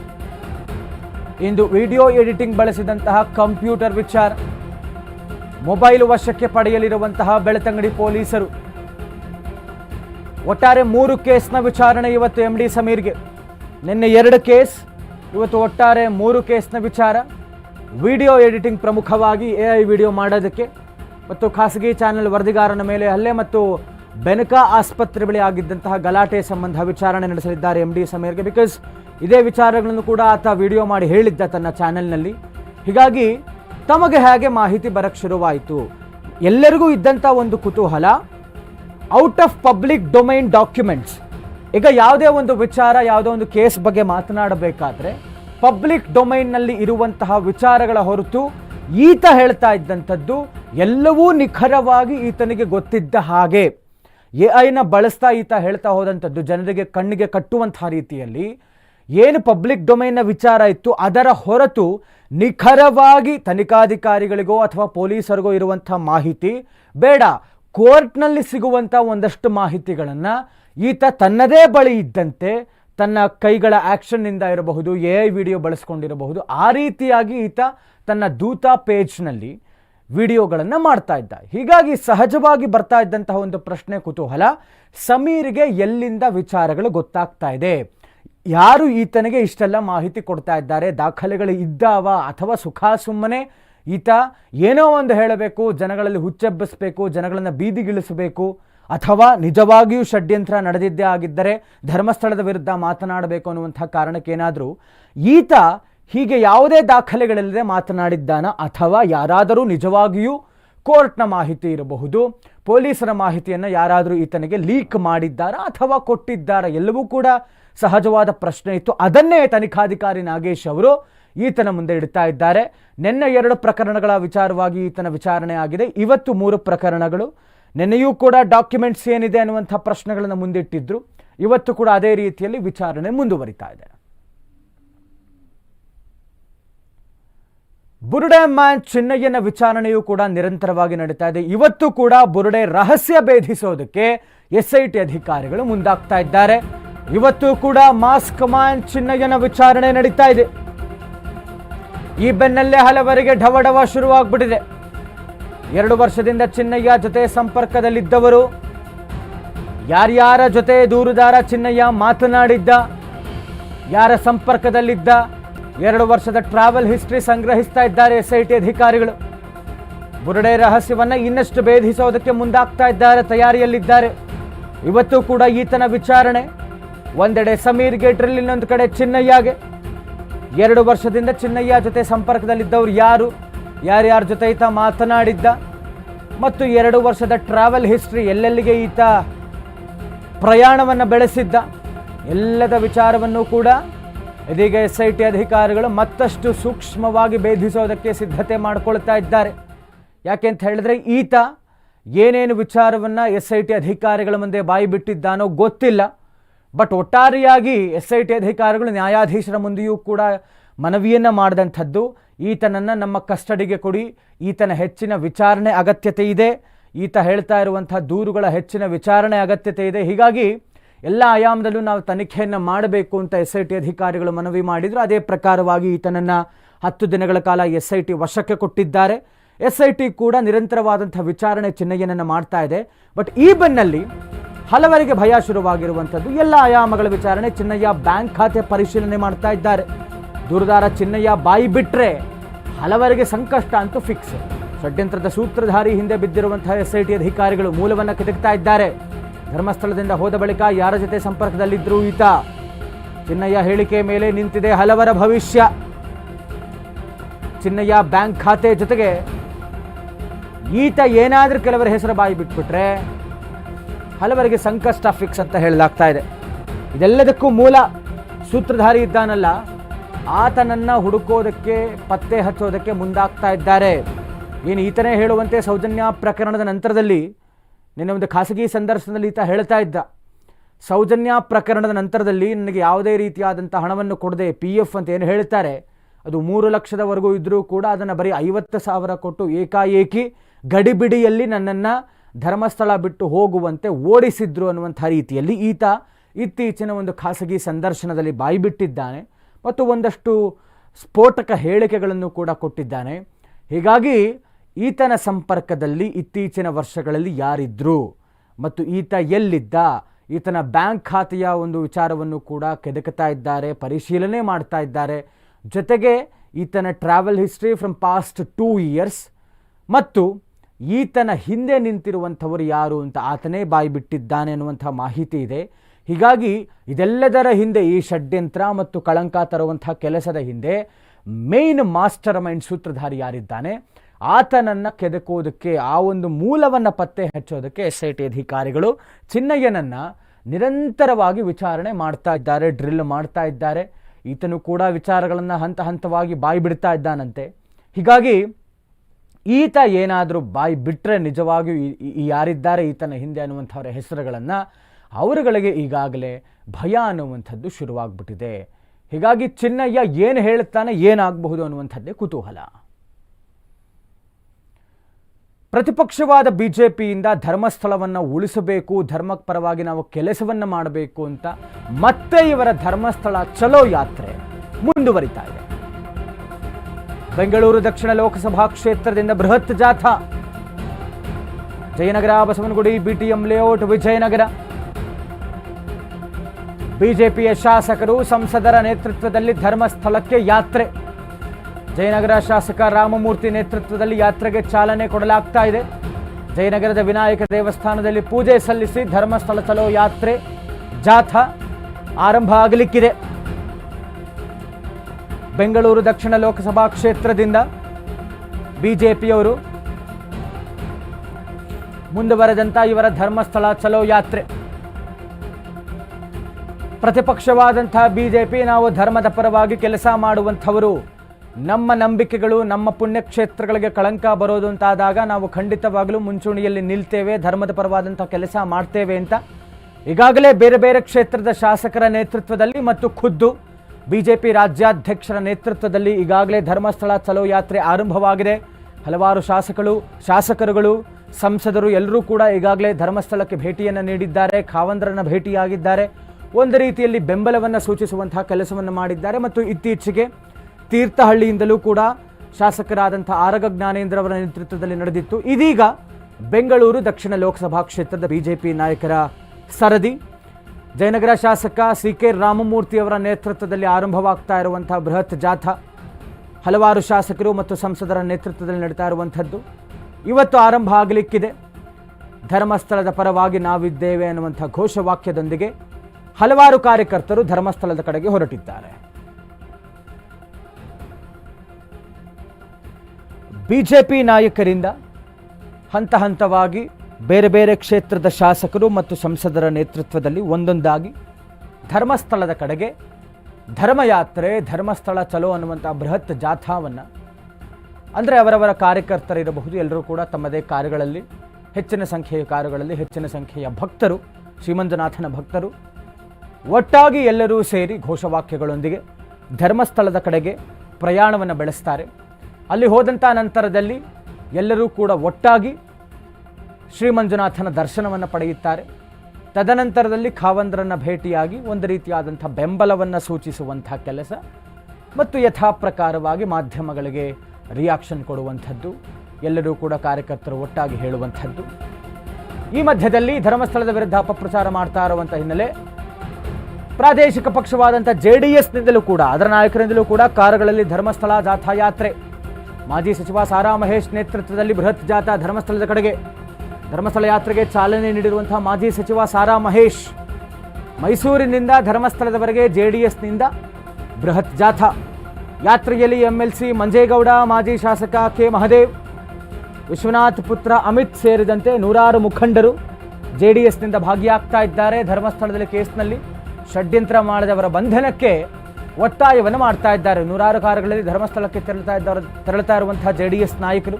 ಇಂದು ವಿಡಿಯೋ ಎಡಿಟಿಂಗ್ ಬಳಸಿದಂತಹ ಕಂಪ್ಯೂಟರ್ ವಿಚಾರ. ಮೊಬೈಲ್ ವಶಕ್ಕೆ ಪಡೆಯಲಿರುವಂತಹ ಬೆಳತಂಗಡಿ ಪೊಲೀಸರು. ಒಟ್ಟಾರೆ ಮೂರು ಕೇಸ್ನ ವಿಚಾರಣೆ ಇವತ್ತು ಎಂ ಡಿ ಸಮೀರ್ಗೆ. ನಿನ್ನೆ ಎರಡು ಕೇಸ್, ಇವತ್ತು ಒಟ್ಟಾರೆ ಮೂರು ಕೇಸ್ನ ವಿಚಾರ. ವಿಡಿಯೋ ಎಡಿಟಿಂಗ್ ಪ್ರಮುಖವಾಗಿ ಎ ಐ ವಿಡಿಯೋ ಮಾಡೋದಕ್ಕೆ ಮತ್ತು ಖಾಸಗಿ ಚಾನೆಲ್ ವರದಿಗಾರನ ಮೇಲೆ ಹಲ್ಲೆ ಮತ್ತು ಬೆನಕಾ ಆಸ್ಪತ್ರೆ ಬಳಿ ಆಗಿದ್ದಂತಹ ಗಲಾಟೆ ಸಂಬಂಧ ವಿಚಾರಣೆ ನಡೆಸಲಿದ್ದಾರೆ ಎಂ ಡಿ ಸಮೀರ್ಗೆ. ಬಿಕಾಸ್ ಇದೇ ವಿಚಾರಗಳನ್ನು ಕೂಡ ಆತ ವಿಡಿಯೋ ಮಾಡಿ ಹೇಳಿದ್ದ ತನ್ನ ಚಾನೆಲ್ನಲ್ಲಿ. ಹೀಗಾಗಿ ತಮಗೆ ಹೇಗೆ ಮಾಹಿತಿ ಬರಕ್ಕೆ ಶುರುವಾಯಿತು? ಎಲ್ಲರಿಗೂ ಇದ್ದಂಥ ಒಂದು ಕುತೂಹಲ. Out of public domain documents ಈಗ ಯಾವುದೇ ಒಂದು ವಿಚಾರ, ಯಾವುದೋ ಒಂದು ಕೇಸ್ ಬಗ್ಗೆ ಮಾತನಾಡಬೇಕಾದ್ರೆ ಪಬ್ಲಿಕ್ ಡೊಮೈನ್ನಲ್ಲಿ ಇರುವಂತಹ ವಿಚಾರಗಳ ಹೊರತು ಈತ ಹೇಳ್ತಾ ಇದ್ದಂಥದ್ದು ಎಲ್ಲವೂ ನಿಖರವಾಗಿ ಈತನಿಗೆ ಗೊತ್ತಿದ್ದ ಹಾಗೆ. ಎ ಐನ ಬಳಸ್ತಾ ಈತ ಹೇಳ್ತಾ ಹೋದಂಥದ್ದು ಜನರಿಗೆ ಕಣ್ಣಿಗೆ ಕಟ್ಟುವಂತಹ ರೀತಿಯಲ್ಲಿ ಏನು ಪಬ್ಲಿಕ್ ಡೊಮೈನ್ನ ವಿಚಾರ ಇತ್ತು, ಅದರ ಹೊರತು ನಿಖರವಾಗಿ ತನಿಖಾಧಿಕಾರಿಗಳಿಗೋ ಅಥವಾ ಪೊಲೀಸರಿಗೋ ಇರುವಂಥ ಮಾಹಿತಿ ಬೇಡ. ಕೋರ್ಟ್ನಲ್ಲಿ ಸಿಗುವಂಥ ಒಂದಷ್ಟು ಮಾಹಿತಿಗಳನ್ನು ಈತ ತನ್ನದೇ ಬಳಿ ಇದ್ದಂತೆ ತನ್ನ ಕೈಗಳ ಆ್ಯಕ್ಷನ್ನಿಂದ ಇರಬಹುದು, ಎ ಐ ವಿಡಿಯೋ ಬಳಸ್ಕೊಂಡಿರಬಹುದು, ಆ ರೀತಿಯಾಗಿ ಈತ ತನ್ನ ದೂತ ಪೇಜ್ನಲ್ಲಿ ವಿಡಿಯೋಗಳನ್ನು ಮಾಡ್ತಾ ಇದ್ದ. ಹೀಗಾಗಿ ಸಹಜವಾಗಿ ಬರ್ತಾ ಇದ್ದಂತಹ ಒಂದು ಪ್ರಶ್ನೆ ಕುತೂಹಲ, ಸಮೀರ್ಗೆ ಎಲ್ಲಿಂದ ವಿಚಾರಗಳು ಗೊತ್ತಾಗ್ತಾ ಇದೆ? ಯಾರು ಈತನಿಗೆ ಇಷ್ಟೆಲ್ಲ ಮಾಹಿತಿ ಕೊಡ್ತಾ ಇದ್ದಾರೆ? ದಾಖಲೆಗಳು ಇದ್ದಾವ ಅಥವಾ ಸುಖ ಸುಮ್ಮನೆ? ಈತ ಏನೋ ಒಂದು ಹೇಳಬೇಕು, ಜನಗಳಲ್ಲಿ ಹುಚ್ಚೆಬ್ಬಿಸಬೇಕು, ಜನಗಳನ್ನು ಬೀದಿಗಿಳಿಸಬೇಕು. ಅಥವಾ ನಿಜವಾಗಿಯೂ ಷಡ್ಯಂತ್ರ ನಡೆದಿದ್ದೇ ಆಗಿದ್ದರೆ ಧರ್ಮಸ್ಥಳದ ವಿರುದ್ಧ ಮಾತನಾಡಬೇಕು ಅನ್ನುವಂಥ ಕಾರಣಕ್ಕೇನಾದರೂ ಈತ ಹೀಗೆ ಯಾವುದೇ ದಾಖಲೆಗಳಿಲ್ಲದೆ ಮಾತನಾಡಿದ್ದಾನ ಅಥವಾ ಯಾರಾದರೂ ನಿಜವಾಗಿಯೂ ಕೋರ್ಟ್ನ ಮಾಹಿತಿ ಇರಬಹುದು, ಪೊಲೀಸರ ಮಾಹಿತಿಯನ್ನು ಯಾರಾದರೂ ಈತನಿಗೆ ಲೀಕ್ ಮಾಡಿದ್ದಾರಾ ಅಥವಾ ಕೊಟ್ಟಿದ್ದಾರಾ ಎಲ್ಲವೂ ಕೂಡ ಸಹಜವಾದ ಪ್ರಶ್ನೆ ಇತ್ತು. ಅದನ್ನೇ ತನಿಖಾಧಿಕಾರಿ ನಾಗೇಶ್ ಅವರು ಈತನ ಮುಂದೆ ಇಡ್ತಾ ಇದ್ದಾರೆ. ನಿನ್ನೆ ಎರಡು ಪ್ರಕರಣಗಳ ವಿಚಾರವಾಗಿ ಈತನ ವಿಚಾರಣೆ ಆಗಿದೆ. ಇವತ್ತು ಮೂರು ಪ್ರಕರಣಗಳು. ನಿನ್ನೆಯೂ ಕೂಡ ಡಾಕ್ಯುಮೆಂಟ್ಸ್ ಏನಿದೆ ಅನ್ನುವಂಥ ಪ್ರಶ್ನೆಗಳನ್ನು ಮುಂದಿಟ್ಟಿದ್ರು. ಇವತ್ತು ಕೂಡ ಅದೇ ರೀತಿಯಲ್ಲಿ ವಿಚಾರಣೆ ಮುಂದುವರಿತಾ ಇದೆ. ಬುರುಡೆ ಮ್ಯಾನ್ ಚಿನ್ನಯ್ಯನ ವಿಚಾರಣೆಯೂ ಕೂಡ ನಿರಂತರವಾಗಿ ನಡೀತಾ ಇದೆ. ಇವತ್ತು ಕೂಡ ಬುರುಡೆ ರಹಸ್ಯ ಭೇದಿಸೋದಕ್ಕೆ ಎಸ್ ಐ ಟಿ ಅಧಿಕಾರಿಗಳು ಮುಂದಾಗ್ತಾ ಇದ್ದಾರೆ. ಇವತ್ತು ಕೂಡ ಮಾಸ್ಕ್ ಮ್ಯಾನ್ ಚಿನ್ನಯ್ಯನ ವಿಚಾರಣೆ ನಡೀತಾ ಇದೆ. ಈ ಬೆನ್ನಲ್ಲೇ ಹಲವರಿಗೆ ಢವಢವ ಶುರುವಾಗ್ಬಿಟ್ಟಿದೆ. ಎರಡು ವರ್ಷದಿಂದ ಚಿನ್ನಯ್ಯ ಜೊತೆ ಸಂಪರ್ಕದಲ್ಲಿದ್ದವರು, ಯಾರ್ಯಾರ ಜೊತೆ ದೂರುದಾರ ಚಿನ್ನಯ್ಯ ಮಾತನಾಡಿದ್ದ, ಯಾರ ಸಂಪರ್ಕದಲ್ಲಿದ್ದ, ಎರಡು ವರ್ಷದ ಟ್ರಾವೆಲ್ ಹಿಸ್ಟ್ರಿ ಸಂಗ್ರಹಿಸ್ತಾ ಇದ್ದಾರೆ ಎಸ್ ಐ ಟಿ ಅಧಿಕಾರಿಗಳು. ಬುರುಡೆ ರಹಸ್ಯವನ್ನ ಇನ್ನಷ್ಟು ಭೇದಿಸೋದಕ್ಕೆ ಮುಂದಾಗ್ತಾ ಇದ್ದಾರೆ, ತಯಾರಿಯಲ್ಲಿದ್ದಾರೆ. ಇವತ್ತು ಕೂಡ ಈತನ ವಿಚಾರಣೆ. ಒಂದೆಡೆ ಸಮೀರ್ ಗೇಟ್ರಲ್ಲಿ ಇನ್ನೊಂದು ಕಡೆ ಚಿನ್ನಯ್ಯಗೆ. ಎರಡು ವರ್ಷದಿಂದ ಚಿನ್ನಯ್ಯ ಜೊತೆ ಸಂಪರ್ಕದಲ್ಲಿದ್ದವರು ಯಾರು? ಯಾರ್ಯಾರ ಜೊತೆ ಈತ ಮಾತನಾಡಿದ್ದ ಮತ್ತು ಎರಡು ವರ್ಷದ ಟ್ರಾವೆಲ್ ಹಿಸ್ಟ್ರಿ ಎಲ್ಲೆಲ್ಲಿಗೆ ಈತ ಪ್ರಯಾಣವನ್ನು ಬೆಳೆಸಿದ್ದ ಎಲ್ಲದ ವಿಚಾರವನ್ನು ಕೂಡ ಇದೀಗ ಎಸ್ ಐ ಟಿ ಅಧಿಕಾರಿಗಳು ಮತ್ತಷ್ಟು ಸೂಕ್ಷ್ಮವಾಗಿ ಭೇದಿಸೋದಕ್ಕೆ ಸಿದ್ಧತೆ ಮಾಡಿಕೊಳ್ತಾ ಇದ್ದಾರೆ. ಯಾಕೆ ಅಂತ ಹೇಳಿದ್ರೆ ಈತ ಏನೇನು ವಿಚಾರವನ್ನು ಎಸ್ ಐ ಟಿ ಅಧಿಕಾರಿಗಳ ಮುಂದೆ ಬಾಯಿ ಬಿಟ್ಟಿದ್ದಾನೋ ಗೊತ್ತಿಲ್ಲ. ಬಟ್ ಒಟ್ಟಾರೆಯಾಗಿ ಎಸ್ ಐ ಟಿ ಅಧಿಕಾರಿಗಳು ನ್ಯಾಯಾಧೀಶರ ಮುಂದೆಯೂ ಕೂಡ ಮನವಿಯನ್ನು ಮಾಡಿದಂಥದ್ದು. ಈತನನ್ನು ನಮ್ಮ ಕಸ್ಟಡಿಗೆ ಕೊಡಿ. ಈತನ ಹೆಚ್ಚಿನ ವಿಚಾರಣೆ ಅಗತ್ಯತೆ ಇದೆ. ಈತ ಹೇಳ್ತಾ ಇರುವಂಥ ದೂರುಗಳ ಹೆಚ್ಚಿನ ವಿಚಾರಣೆ ಅಗತ್ಯತೆ ಇದೆ. ಹೀಗಾಗಿ ಎಲ್ಲ ಆಯಾಮದಲ್ಲೂ ನಾವು ತನಿಖೆಯನ್ನು ಮಾಡಬೇಕು ಅಂತ ಎಸ್ ಐ ಟಿ ಅಧಿಕಾರಿಗಳು ಮನವಿ ಮಾಡಿದರು. ಅದೇ ಪ್ರಕಾರವಾಗಿ ಈತನನ್ನು ಹತ್ತು ದಿನಗಳ ಕಾಲ ಎಸ್ ಐ ಟಿ ವಶಕ್ಕೆ ಕೊಟ್ಟಿದ್ದಾರೆ. ಎಸ್ ಐ ಟಿ ಕೂಡ ನಿರಂತರವಾದಂಥ ವಿಚಾರಣೆ ಚಿಹ್ನೆಯನ್ನು ಮಾಡ್ತಾ ಇದೆ. ಬಟ್ ಈ ಬೆನ್ನಲ್ಲಿ ಹಲವರಿಗೆ ಭಯ ಶುರುವಾಗಿರುವಂಥದ್ದು. ಎಲ್ಲ ಆಯಾಮಗಳ ವಿಚಾರಣೆ ಚಿನ್ನಯ್ಯ ಬ್ಯಾಂಕ್ ಖಾತೆ ಪರಿಶೀಲನೆ ಮಾಡ್ತಾ ಇದ್ದಾರೆ. ದೂರದಾರ ಚಿನ್ನಯ್ಯ ಬಾಯಿ ಬಿಟ್ಟರೆ ಹಲವರಿಗೆ ಸಂಕಷ್ಟ ಅಂತೂ ಫಿಕ್ಸ್ ಷಡ್ಯಂತ್ರದ ಸೂತ್ರಧಾರಿ ಹಿಂದೆ ಬಿದ್ದಿರುವಂತಹ ಎಸ್ ಐ ಟಿ ಅಧಿಕಾರಿಗಳು ಮೂಲವನ್ನು ಕೆದಕ್ತಾ ಇದ್ದಾರೆ. ಧರ್ಮಸ್ಥಳದಿಂದ ಹೋದ ಬಳಿಕ ಯಾರ ಜೊತೆ ಸಂಪರ್ಕದಲ್ಲಿದ್ದರೂ ಈತ? ಚಿನ್ನಯ್ಯ ಹೇಳಿಕೆ ಮೇಲೆ ನಿಂತಿದೆ ಹಲವರ ಭವಿಷ್ಯ. ಚಿನ್ನಯ್ಯ ಬ್ಯಾಂಕ್ ಖಾತೆ ಜೊತೆಗೆ ಈತ ಏನಾದರೂ ಕೆಲವರ ಹೆಸರು ಬಾಯಿ ಬಿಟ್ಬಿಟ್ರೆ ಹಲವರಿಗೆ ಸಂಕಷ್ಟ ಫಿಕ್ಸ್ ಅಂತ ಹೇಳಲಾಗ್ತಾ ಇದೆ. ಇದೆಲ್ಲದಕ್ಕೂ ಮೂಲ ಸೂತ್ರಧಾರಿ ಇದ್ದಾನಲ್ಲ ಆತನನ್ನು ಹುಡುಕೋದಕ್ಕೆ, ಪತ್ತೆ ಹಚ್ಚೋದಕ್ಕೆ ಮುಂದಾಗ್ತಾ ಇದ್ದಾರೆ. ಏನು ಈತನೇ ಹೇಳುವಂತೆ ಸೌಜನ್ಯ ಪ್ರಕರಣದ ನಂತರದಲ್ಲಿ ನಿನ್ನೆ ಒಂದು ಖಾಸಗಿ ಸಂದರ್ಶನದಲ್ಲಿ ಈತ ಹೇಳ್ತಾ ಇದ್ದ. ಸೌಜನ್ಯ ಪ್ರಕರಣದ ನಂತರದಲ್ಲಿ ನನಗೆ ಯಾವುದೇ ರೀತಿಯಾದಂಥ ಹಣವನ್ನು ಕೊಡದೆ ಪಿ ಎಫ್ ಅಂತ ಏನು ಹೇಳ್ತಾರೆ? ಅದು ಮೂರು ಲಕ್ಷದವರೆಗೂ ಇದ್ದರೂ ಕೂಡ ಅದನ್ನು ಬರೀ ಐವತ್ತು ಸಾವಿರ ಕೊಟ್ಟು ಏಕಾಏಕಿ ಗಡಿಬಿಡಿಯಲ್ಲಿ ನನ್ನನ್ನು ಧರ್ಮಸ್ಥಳ ಬಿಟ್ಟು ಹೋಗುವಂತೆ ಓಡಿಸಿದ್ರು ಅನ್ನುವಂಥ ರೀತಿಯಲ್ಲಿ ಈತ ಇತ್ತೀಚಿನ ಒಂದು ಖಾಸಗಿ ಸಂದರ್ಶನದಲ್ಲಿ ಬಾಯಿಬಿಟ್ಟಿದ್ದಾನೆ. ಮತ್ತು ಒಂದಷ್ಟು ಸ್ಫೋಟಕ ಹೇಳಿಕೆಗಳನ್ನು ಕೂಡ ಕೊಟ್ಟಿದ್ದಾನೆ. ಹೀಗಾಗಿ ಈತನ ಸಂಪರ್ಕದಲ್ಲಿ ಇತ್ತೀಚಿನ ವರ್ಷಗಳಲ್ಲಿ ಯಾರಿದ್ದರು ಮತ್ತು ಈತ ಎಲ್ಲಿದ್ದ, ಈತನ ಬ್ಯಾಂಕ್ ಖಾತೆಯ ಒಂದು ವಿಚಾರವನ್ನು ಕೂಡ ಕೆದಕುತ್ತಾ ಇದ್ದಾರೆ, ಪರಿಶೀಲನೆ ಮಾಡ್ತಾ ಇದ್ದಾರೆ. ಜೊತೆಗೆ ಈತನ travel history from past two years ಮತ್ತು ಈತನ ಹಿಂದೆ ನಿಂತಿರುವಂಥವರು ಯಾರು ಅಂತ ಆತನೇ ಬಾಯಿ ಬಿಟ್ಟಿದ್ದಾನೆ ಅನ್ನುವಂಥ ಮಾಹಿತಿ ಇದೆ. ಹೀಗಾಗಿ ಇದೆಲ್ಲದರ ಹಿಂದೆ ಈ ಷಡ್ಯಂತ್ರ ಮತ್ತು ಕಳಂಕ ತರುವಂತಹ ಕೆಲಸದ ಹಿಂದೆ ಮೇನ್ ಮಾಸ್ಟರ್ ಮೈಂಡ್ ಸೂತ್ರಧಾರಿ ಯಾರಿದ್ದಾನೆ? ಆತನನ್ನು ಕೆದಕುವುದಕ್ಕೆ, ಆ ಒಂದು ಮೂಲವನ್ನು ಪತ್ತೆ ಹಚ್ಚೋದಕ್ಕೆ ಎಸ್ ಐ ಟಿ ಅಧಿಕಾರಿಗಳು ಚಿನ್ನಯ್ಯನನ್ನು ನಿರಂತರವಾಗಿ ವಿಚಾರಣೆ ಮಾಡ್ತಾ ಇದ್ದಾರೆ ಡ್ರಿಲ್ ಮಾಡ್ತಾ ಇದ್ದಾರೆ. ಈತನು ಕೂಡ ವಿಚಾರಗಳನ್ನು ಹಂತ ಹಂತವಾಗಿ ಬಾಯಿ ಬಿಡ್ತಾ ಇದ್ದಾನಂತೆ. ಹೀಗಾಗಿ ಈತ ಏನಾದರೂ ಬಾಯಿ ಬಿಟ್ಟರೆ ನಿಜವಾಗಿಯೂ ಯಾರಿದ್ದಾರೆ, ಈತನ ಹಿಂದೆ ಅನ್ನುವಂಥವರ ಹೆಸರುಗಳನ್ನು ಅವರುಗಳಿಗೆ ಈಗಾಗಲೇ ಭಯ ಅನ್ನುವಂಥದ್ದು ಶುರುವಾಗ್ಬಿಟ್ಟಿದೆ. ಹೀಗಾಗಿ ಚಿನ್ನಯ್ಯ ಏನು ಹೇಳುತ್ತಾನೆ ಏನಾಗಬಹುದು ಅನ್ನುವಂಥದ್ದೇ ಕುತೂಹಲ. ಪ್ರತಿಪಕ್ಷವಾದ ಬಿ ಜೆ ಪಿಯಿಂದ ಧರ್ಮಸ್ಥಳವನ್ನು ಉಳಿಸಬೇಕು ಧರ್ಮಕ್ಕೆ ಪರವಾಗಿ ನಾವು ಕೆಲಸವನ್ನು ಮಾಡಬೇಕು ಅಂತ ಮತ್ತೆ ಇವರ ಧರ್ಮಸ್ಥಳ ಚಲೋ ಯಾತ್ರೆ ಮುಂದುವರಿತಾ ಇದೆ. ಬೆಂಗಳೂರು ದಕ್ಷಿಣ ಲೋಕಸಭಾ ಕ್ಷೇತ್ರದಿಂದ ಬೃಹತ್ ಜಾಥಾ. Jayanagar, Basavanagudi, BTM, layout, Vijayanagar. ಬಿಜೆಪಿಯ ಶಾಸಕರು ಸಂಸದರ ನೇತೃತ್ವದಲ್ಲಿ ಧರ್ಮಸ್ಥಳಕ್ಕೆ ಯಾತ್ರೆ. ಜಯನಗರ ಶಾಸಕ ರಾಮಮೂರ್ತಿ ನೇತೃತ್ವದಲ್ಲಿ ಯಾತ್ರೆಗೆ ಚಾಲನೆ ಕೊಡಲಾಗ್ತಾ ಇದೆ. ಜಯನಗರದ ವಿನಾಯಕ ದೇವಸ್ಥಾನದಲ್ಲಿ ಪೂಜೆ ಸಲ್ಲಿಸಿ ಧರ್ಮಸ್ಥಳ ಚಲೋ ಯಾತ್ರೆ, ಜಾಥಾ ಆರಂಭ ಆಗಲಿಕ್ಕಿದೆ. ಬೆಂಗಳೂರು ದಕ್ಷಿಣ ಲೋಕಸಭಾ ಕ್ಷೇತ್ರದಿಂದ ಬಿಜೆಪಿಯವರು ಮುಂದುವರೆದಂತ ಇವರ ಧರ್ಮಸ್ಥಳ ಚಲೋ ಯಾತ್ರೆ. ಪ್ರತಿಪಕ್ಷವಾದಂತಹ ಬಿಜೆಪಿ ನಾವು ಧರ್ಮದ ಪರವಾಗಿ ಕೆಲಸ ಮಾಡುವಂಥವರು. ನಮ್ಮ ನಂಬಿಕೆಗಳು, ನಮ್ಮ ಪುಣ್ಯಕ್ಷೇತ್ರಗಳಿಗೆ ಕಳಂಕ ಬರೋದು ಅಂತಾದಾಗ ನಾವು ಖಂಡಿತವಾಗಲೂ ಮುಂಚೂಣಿಯಲ್ಲಿ ನಿಲ್ತೇವೆ, ಧರ್ಮದ ಪರವಾದಂಥ ಕೆಲಸ ಮಾಡ್ತೇವೆ ಅಂತ. ಈಗಾಗಲೇ ಬೇರೆ ಬೇರೆ ಕ್ಷೇತ್ರದ ಶಾಸಕರ ನೇತೃತ್ವದಲ್ಲಿ ಮತ್ತು ಖುದ್ದು ಬಿಜೆಪಿ ರಾಜ್ಯಾಧ್ಯಕ್ಷರ ನೇತೃತ್ವದಲ್ಲಿ ಈಗಾಗಲೇ ಧರ್ಮಸ್ಥಳ ಚಲೋ ಯಾತ್ರೆ ಆರಂಭವಾಗಿದೆ. ಹಲವಾರು ಶಾಸಕರು, ಶಾಸಕರುಗಳು, ಸಂಸದರು ಎಲ್ಲರೂ ಕೂಡ ಈಗಾಗಲೇ ಧರ್ಮಸ್ಥಳಕ್ಕೆ ಭೇಟಿಯನ್ನು ನೀಡಿದ್ದಾರೆ, ಖಾವಂದ್ರನ ಭೇಟಿಯಾಗಿದ್ದಾರೆ. ಒಂದು ರೀತಿಯಲ್ಲಿ ಬೆಂಬಲವನ್ನು ಸೂಚಿಸುವಂತಹ ಕೆಲಸವನ್ನು ಮಾಡಿದ್ದಾರೆ ಮತ್ತು ಇತ್ತೀಚೆಗೆ ತೀರ್ಥಹಳ್ಳಿಯಿಂದಲೂ ಕೂಡ ಶಾಸಕರಾದಂಥ ಆರಗ ಜ್ಞಾನೇಂದ್ರ ಅವರ ನೇತೃತ್ವದಲ್ಲಿ ನಡೆದಿತ್ತು. ಇದೀಗ ಬೆಂಗಳೂರು ದಕ್ಷಿಣ ಲೋಕಸಭಾ ಕ್ಷೇತ್ರದ ಬಿಜೆಪಿ ನಾಯಕರ ಸರದಿ. ಜಯನಗರ ಶಾಸಕ ಸಿ ಕೆ ರಾಮಮೂರ್ತಿ ಅವರ ನೇತೃತ್ವದಲ್ಲಿ ಆರಂಭವಾಗ್ತಾ ಇರುವಂಥ ಬೃಹತ್ ಜಾಥಾ. ಹಲವಾರು ಶಾಸಕರು ಮತ್ತು ಸಂಸದರ ನೇತೃತ್ವದಲ್ಲಿ ನಡೀತಾ ಇರುವಂಥದ್ದು. ಇವತ್ತು ಆರಂಭ ಆಗಲಿಕ್ಕಿದೆ. ಧರ್ಮಸ್ಥಳದ ಪರವಾಗಿ ನಾವಿದ್ದೇವೆ ಅನ್ನುವಂಥ ಘೋಷವಾಕ್ಯದೊಂದಿಗೆ ಹಲವಾರು ಕಾರ್ಯಕರ್ತರು ಧರ್ಮಸ್ಥಳದ ಕಡೆಗೆ ಹೊರಟಿದ್ದಾರೆ. ಬಿಜೆಪಿ ನಾಯಕರಿಂದ ಹಂತ ಹಂತವಾಗಿ ಬೇರೆ ಬೇರೆ ಕ್ಷೇತ್ರದ ಶಾಸಕರು ಮತ್ತು ಸಂಸದರ ನೇತೃತ್ವದಲ್ಲಿ ಒಂದೊಂದಾಗಿ ಧರ್ಮಸ್ಥಳದ ಕಡೆಗೆ ಧರ್ಮಯಾತ್ರೆ, ಧರ್ಮಸ್ಥಳ ಚಲೋ ಅನ್ನುವಂಥ ಬೃಹತ್ ಜಾಥಾವನ್ನು, ಅಂದರೆ ಅವರವರ ಕಾರ್ಯಕರ್ತರಿರಬಹುದು, ಎಲ್ಲರೂ ಕೂಡ ತಮ್ಮದೇ ಕಾರ್ಯಗಳಲ್ಲಿ ಹೆಚ್ಚಿನ ಸಂಖ್ಯೆಯ ಕಾರುಗಳಲ್ಲಿ ಹೆಚ್ಚಿನ ಸಂಖ್ಯೆಯ ಭಕ್ತರು ಶ್ರೀಮಂಜನಾಥನ ಭಕ್ತರು ಒಟ್ಟಾಗಿ ಎಲ್ಲರೂ ಸೇರಿ ಘೋಷವಾಕ್ಯಗಳೊಂದಿಗೆ ಧರ್ಮಸ್ಥಳದ ಕಡೆಗೆ ಪ್ರಯಾಣವನ್ನು ಬೆಳೆಸ್ತಾರೆ. ಅಲ್ಲಿ ಹೋದಂಥ ನಂತರದಲ್ಲಿ ಎಲ್ಲರೂ ಕೂಡ ಒಟ್ಟಾಗಿ ಶ್ರೀ ಮಂಜುನಾಥನ ದರ್ಶನವನ್ನು ಪಡೆಯುತ್ತಾರೆ. ತದನಂತರದಲ್ಲಿ ಖಾವಂದ್ರನ್ನು ಭೇಟಿಯಾಗಿ ಒಂದು ರೀತಿಯಾದಂಥ ಬೆಂಬಲವನ್ನು ಸೂಚಿಸುವಂಥ ಕೆಲಸ ಮತ್ತು ಯಥಾಪ್ರಕಾರವಾಗಿ ಮಾಧ್ಯಮಗಳಿಗೆ ರಿಯಾಕ್ಷನ್ ಕೊಡುವಂಥದ್ದು. ಎಲ್ಲರೂ ಕೂಡ ಕಾರ್ಯಕರ್ತರು ಒಟ್ಟಾಗಿ ಹೇಳುವಂಥದ್ದು. ಈ ಮಧ್ಯದಲ್ಲಿ ಧರ್ಮಸ್ಥಳದ ವಿರುದ್ಧ ಅಪಪ್ರಚಾರ ಮಾಡ್ತಾ ಇರುವಂಥ ಹಿನ್ನೆಲೆ ಪ್ರಾದೇಶಿಕ ಪಕ್ಷವಾದಂಥ ಜೆ ಡಿ ಎಸ್ನಿಂದಲೂ ಕೂಡ, ಅದರ ನಾಯಕರಿಂದಲೂ ಕೂಡ ಕಾರುಗಳಲ್ಲಿ ಧರ್ಮಸ್ಥಳ ಜಾಥಾ ಯಾತ್ರೆ ಮಾಜಿ ಸಚಿವ ಸಾರಾ ಮಹೇಶ್ ನೇತೃತ್ವದಲ್ಲಿ ಬೃಹತ್ ಜಾಥಾ ಧರ್ಮಸ್ಥಳದ ಕಡೆಗೆ. ಧರ್ಮಸ್ಥಳ ಯಾತ್ರೆಗೆ ಚಾಲನೆ ನೀಡಿರುವಂತಹ ಮಾಜಿ ಸಚಿವ ಸಾರಾ ಮಹೇಶ್ ಮೈಸೂರಿನಿಂದ ಧರ್ಮಸ್ಥಳದವರೆಗೆ ಜೆ ಡಿ ಎಸ್ನಿಂದ ಬೃಹತ್ ಜಾಥಾ. ಯಾತ್ರೆಯಲ್ಲಿ ಎಂ ಎಲ್ ಸಿ ಮಂಜೇಗೌಡ, ಮಾಜಿ ಶಾಸಕ ಕೆ. ಮಹದೇವ್, ವಿಶ್ವನಾಥ್ ಪುತ್ರ ಅಮಿತ್ ಸೇರಿದಂತೆ ನೂರಾರು ಮುಖಂಡರು ಜೆ ಡಿ ಎಸ್ನಿಂದ ಭಾಗಿಯಾಗ್ತಾ ಇದ್ದಾರೆ ಧರ್ಮಸ್ಥಳದಲ್ಲಿ ಕೇಸ್ನಲ್ಲಿ. ಷಡ್ಯಂತ್ರ ಮಾಡಿದವರ ಬಂಧನಕ್ಕೆ ಒತ್ತಾಯವನ್ನು ಮಾಡ್ತಾ ಇದ್ದಾರೆ. ನೂರಾರು ಕಾರುಗಳಲ್ಲಿ ಧರ್ಮಸ್ಥಳಕ್ಕೆ ತೆರಳುತ್ತಾ ಇದ್ದವರು ತೆರಳುತ್ತಾ ಇರುವಂತಹ ಜೆ ಡಿ ಎಸ್ ನಾಯಕರು,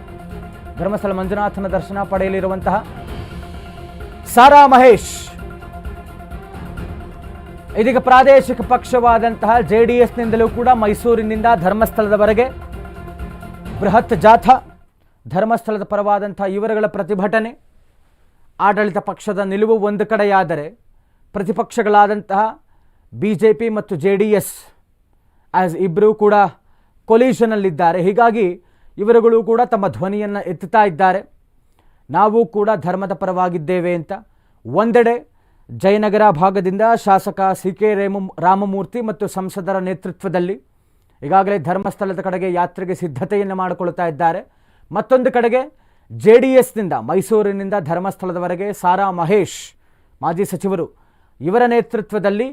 ಧರ್ಮಸ್ಥಳ ಮಂಜುನಾಥನ ದರ್ಶನ ಪಡೆಯಲಿರುವಂತಹ ಸಾರಾ ಮಹೇಶ್. ಇದೀಗ ಪ್ರಾದೇಶಿಕ ಪಕ್ಷವಾದಂತಹ ಜೆ ಡಿ ಎಸ್ನಿಂದಲೂ ಕೂಡ ಮೈಸೂರಿನಿಂದ ಧರ್ಮಸ್ಥಳದವರೆಗೆ ಬೃಹತ್ ಜಾಥಾ, ಧರ್ಮಸ್ಥಳದ ಪರವಾದಂಥ ಇವರುಗಳ ಪ್ರತಿಭಟನೆ, ಆಡಳಿತ ಪಕ್ಷದ ನಿಲುವು ಒಂದು ಕಡೆಯಾದರೆ ಪ್ರತಿಪಕ್ಷಗಳಾದಂತಹ ಬಿ ಜೆ ಪಿ ಮತ್ತು ಜೆ ಡಿ ಎಸ್ ಆ್ಯಸ್ ಇಬ್ಬರೂ ಕೂಡ ಕೊಲೀಷನಲ್ಲಿದ್ದಾರೆ ಹೀಗಾಗಿ ಇವರುಗಳು ಕೂಡ ತಮ್ಮ ಧ್ವನಿಯನ್ನು ಎತ್ತುತ್ತಾ ಇದ್ದಾರೆ. ನಾವು ಕೂಡ ಧರ್ಮದ ಪರವಾಗಿದ್ದೇವೆ ಅಂತ. ಒಂದೆಡೆ ಜಯನಗರ ಭಾಗದಿಂದ ಶಾಸಕ ಸಿ ಕೆ ರೇಮ, ರಾಮಮೂರ್ತಿ ಮತ್ತು ಸಂಸದರ ನೇತೃತ್ವದಲ್ಲಿ ಈಗಾಗಲೇ ಧರ್ಮಸ್ಥಳದ ಕಡೆಗೆ ಯಾತ್ರೆಗೆ ಸಿದ್ಧತೆಯನ್ನು ಮಾಡಿಕೊಳ್ತಾ ಇದ್ದಾರೆ. ಮತ್ತೊಂದು ಕಡೆಗೆ ಜೆ ಡಿ ಎಸ್ನಿಂದ, ಮೈಸೂರಿನಿಂದ ಧರ್ಮಸ್ಥಳದವರೆಗೆ ಸಾರಾ ಮಹೇಶ್ ಮಾಜಿ ಸಚಿವರು ಇವರ ನೇತೃತ್ವದಲ್ಲಿ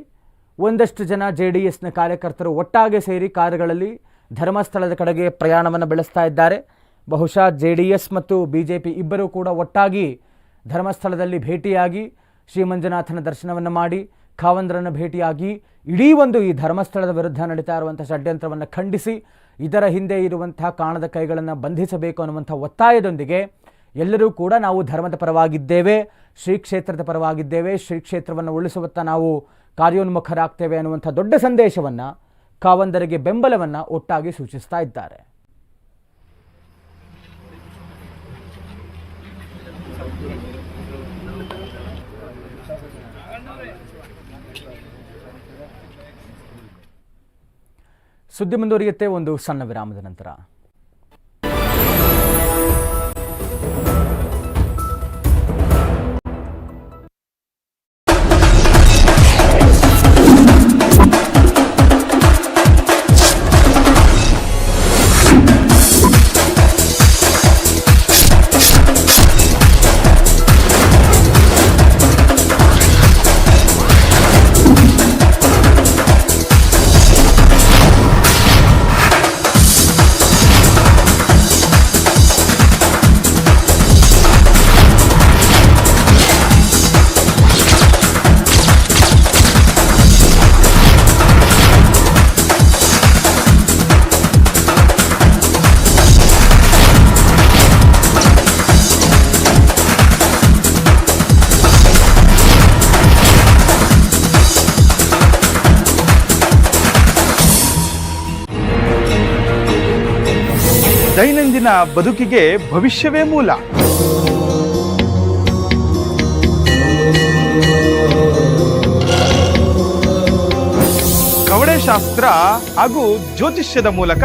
ಒಂದಷ್ಟು ಜನ ಜೆ ಡಿ ಎಸ್ನ ಕಾರ್ಯಕರ್ತರು ಒಟ್ಟಾಗಿ ಸೇರಿ ಕಾರುಗಳಲ್ಲಿ ಧರ್ಮಸ್ಥಳದ ಕಡೆಗೆ ಪ್ರಯಾಣವನ್ನು ಬೆಳೆಸ್ತಾ ಇದ್ದಾರೆ. ಬಹುಶಃ ಜೆ ಡಿ ಎಸ್ ಮತ್ತು ಬಿ ಜೆ ಪಿ ಇಬ್ಬರೂ ಕೂಡ ಒಟ್ಟಾಗಿ ಧರ್ಮಸ್ಥಳದಲ್ಲಿ ಭೇಟಿಯಾಗಿ ಶ್ರೀ ಮಂಜುನಾಥನ ದರ್ಶನವನ್ನು ಮಾಡಿ ಖಾವಂದ್ರನ್ನು ಭೇಟಿಯಾಗಿ ಇಡೀ ಒಂದು ಈ ಧರ್ಮಸ್ಥಳದ ವಿರುದ್ಧ ನಡೀತಾ ಇರುವಂಥ ಷಡ್ಯಂತ್ರವನ್ನು ಖಂಡಿಸಿ, ಇದರ ಹಿಂದೆ ಇರುವಂತಹ ಕಾಣದ ಕೈಗಳನ್ನು ಬಂಧಿಸಬೇಕು ಅನ್ನುವಂಥ ಒತ್ತಾಯದೊಂದಿಗೆ ಎಲ್ಲರೂ ಕೂಡ ನಾವು ಧರ್ಮದ ಪರವಾಗಿದ್ದೇವೆ, ಶ್ರೀ ಕ್ಷೇತ್ರದ ಪರವಾಗಿದ್ದೇವೆ, ಶ್ರೀ ಕ್ಷೇತ್ರವನ್ನು ಉಳಿಸುವತ್ತ ನಾವು ಕಾರ್ಯೋನ್ಮುಖರಾಗ್ತೇವೆ ಅನ್ನುವಂಥ ದೊಡ್ಡ ಸಂದೇಶವನ್ನು ಕಾವಂದರಿಗೆ ಬೆಂಬಲವನ್ನು ಒಟ್ಟಾಗಿ ಸೂಚಿಸ್ತಾ ಇದ್ದಾರೆ. ಸುದ್ದಿ ಮುಂದುವರಿಯುತ್ತೆ ಒಂದು ಸಣ್ಣ ವಿರಾಮದ ನಂತರ. ದೈನಂದಿನ ಬದುಕಿಗೆ ಭವಿಷ್ಯವೇ ಮೂಲ. ಕವಡೆಶಾಸ್ತ್ರ ಹಾಗೂ ಜ್ಯೋತಿಷ್ಯದ ಮೂಲಕ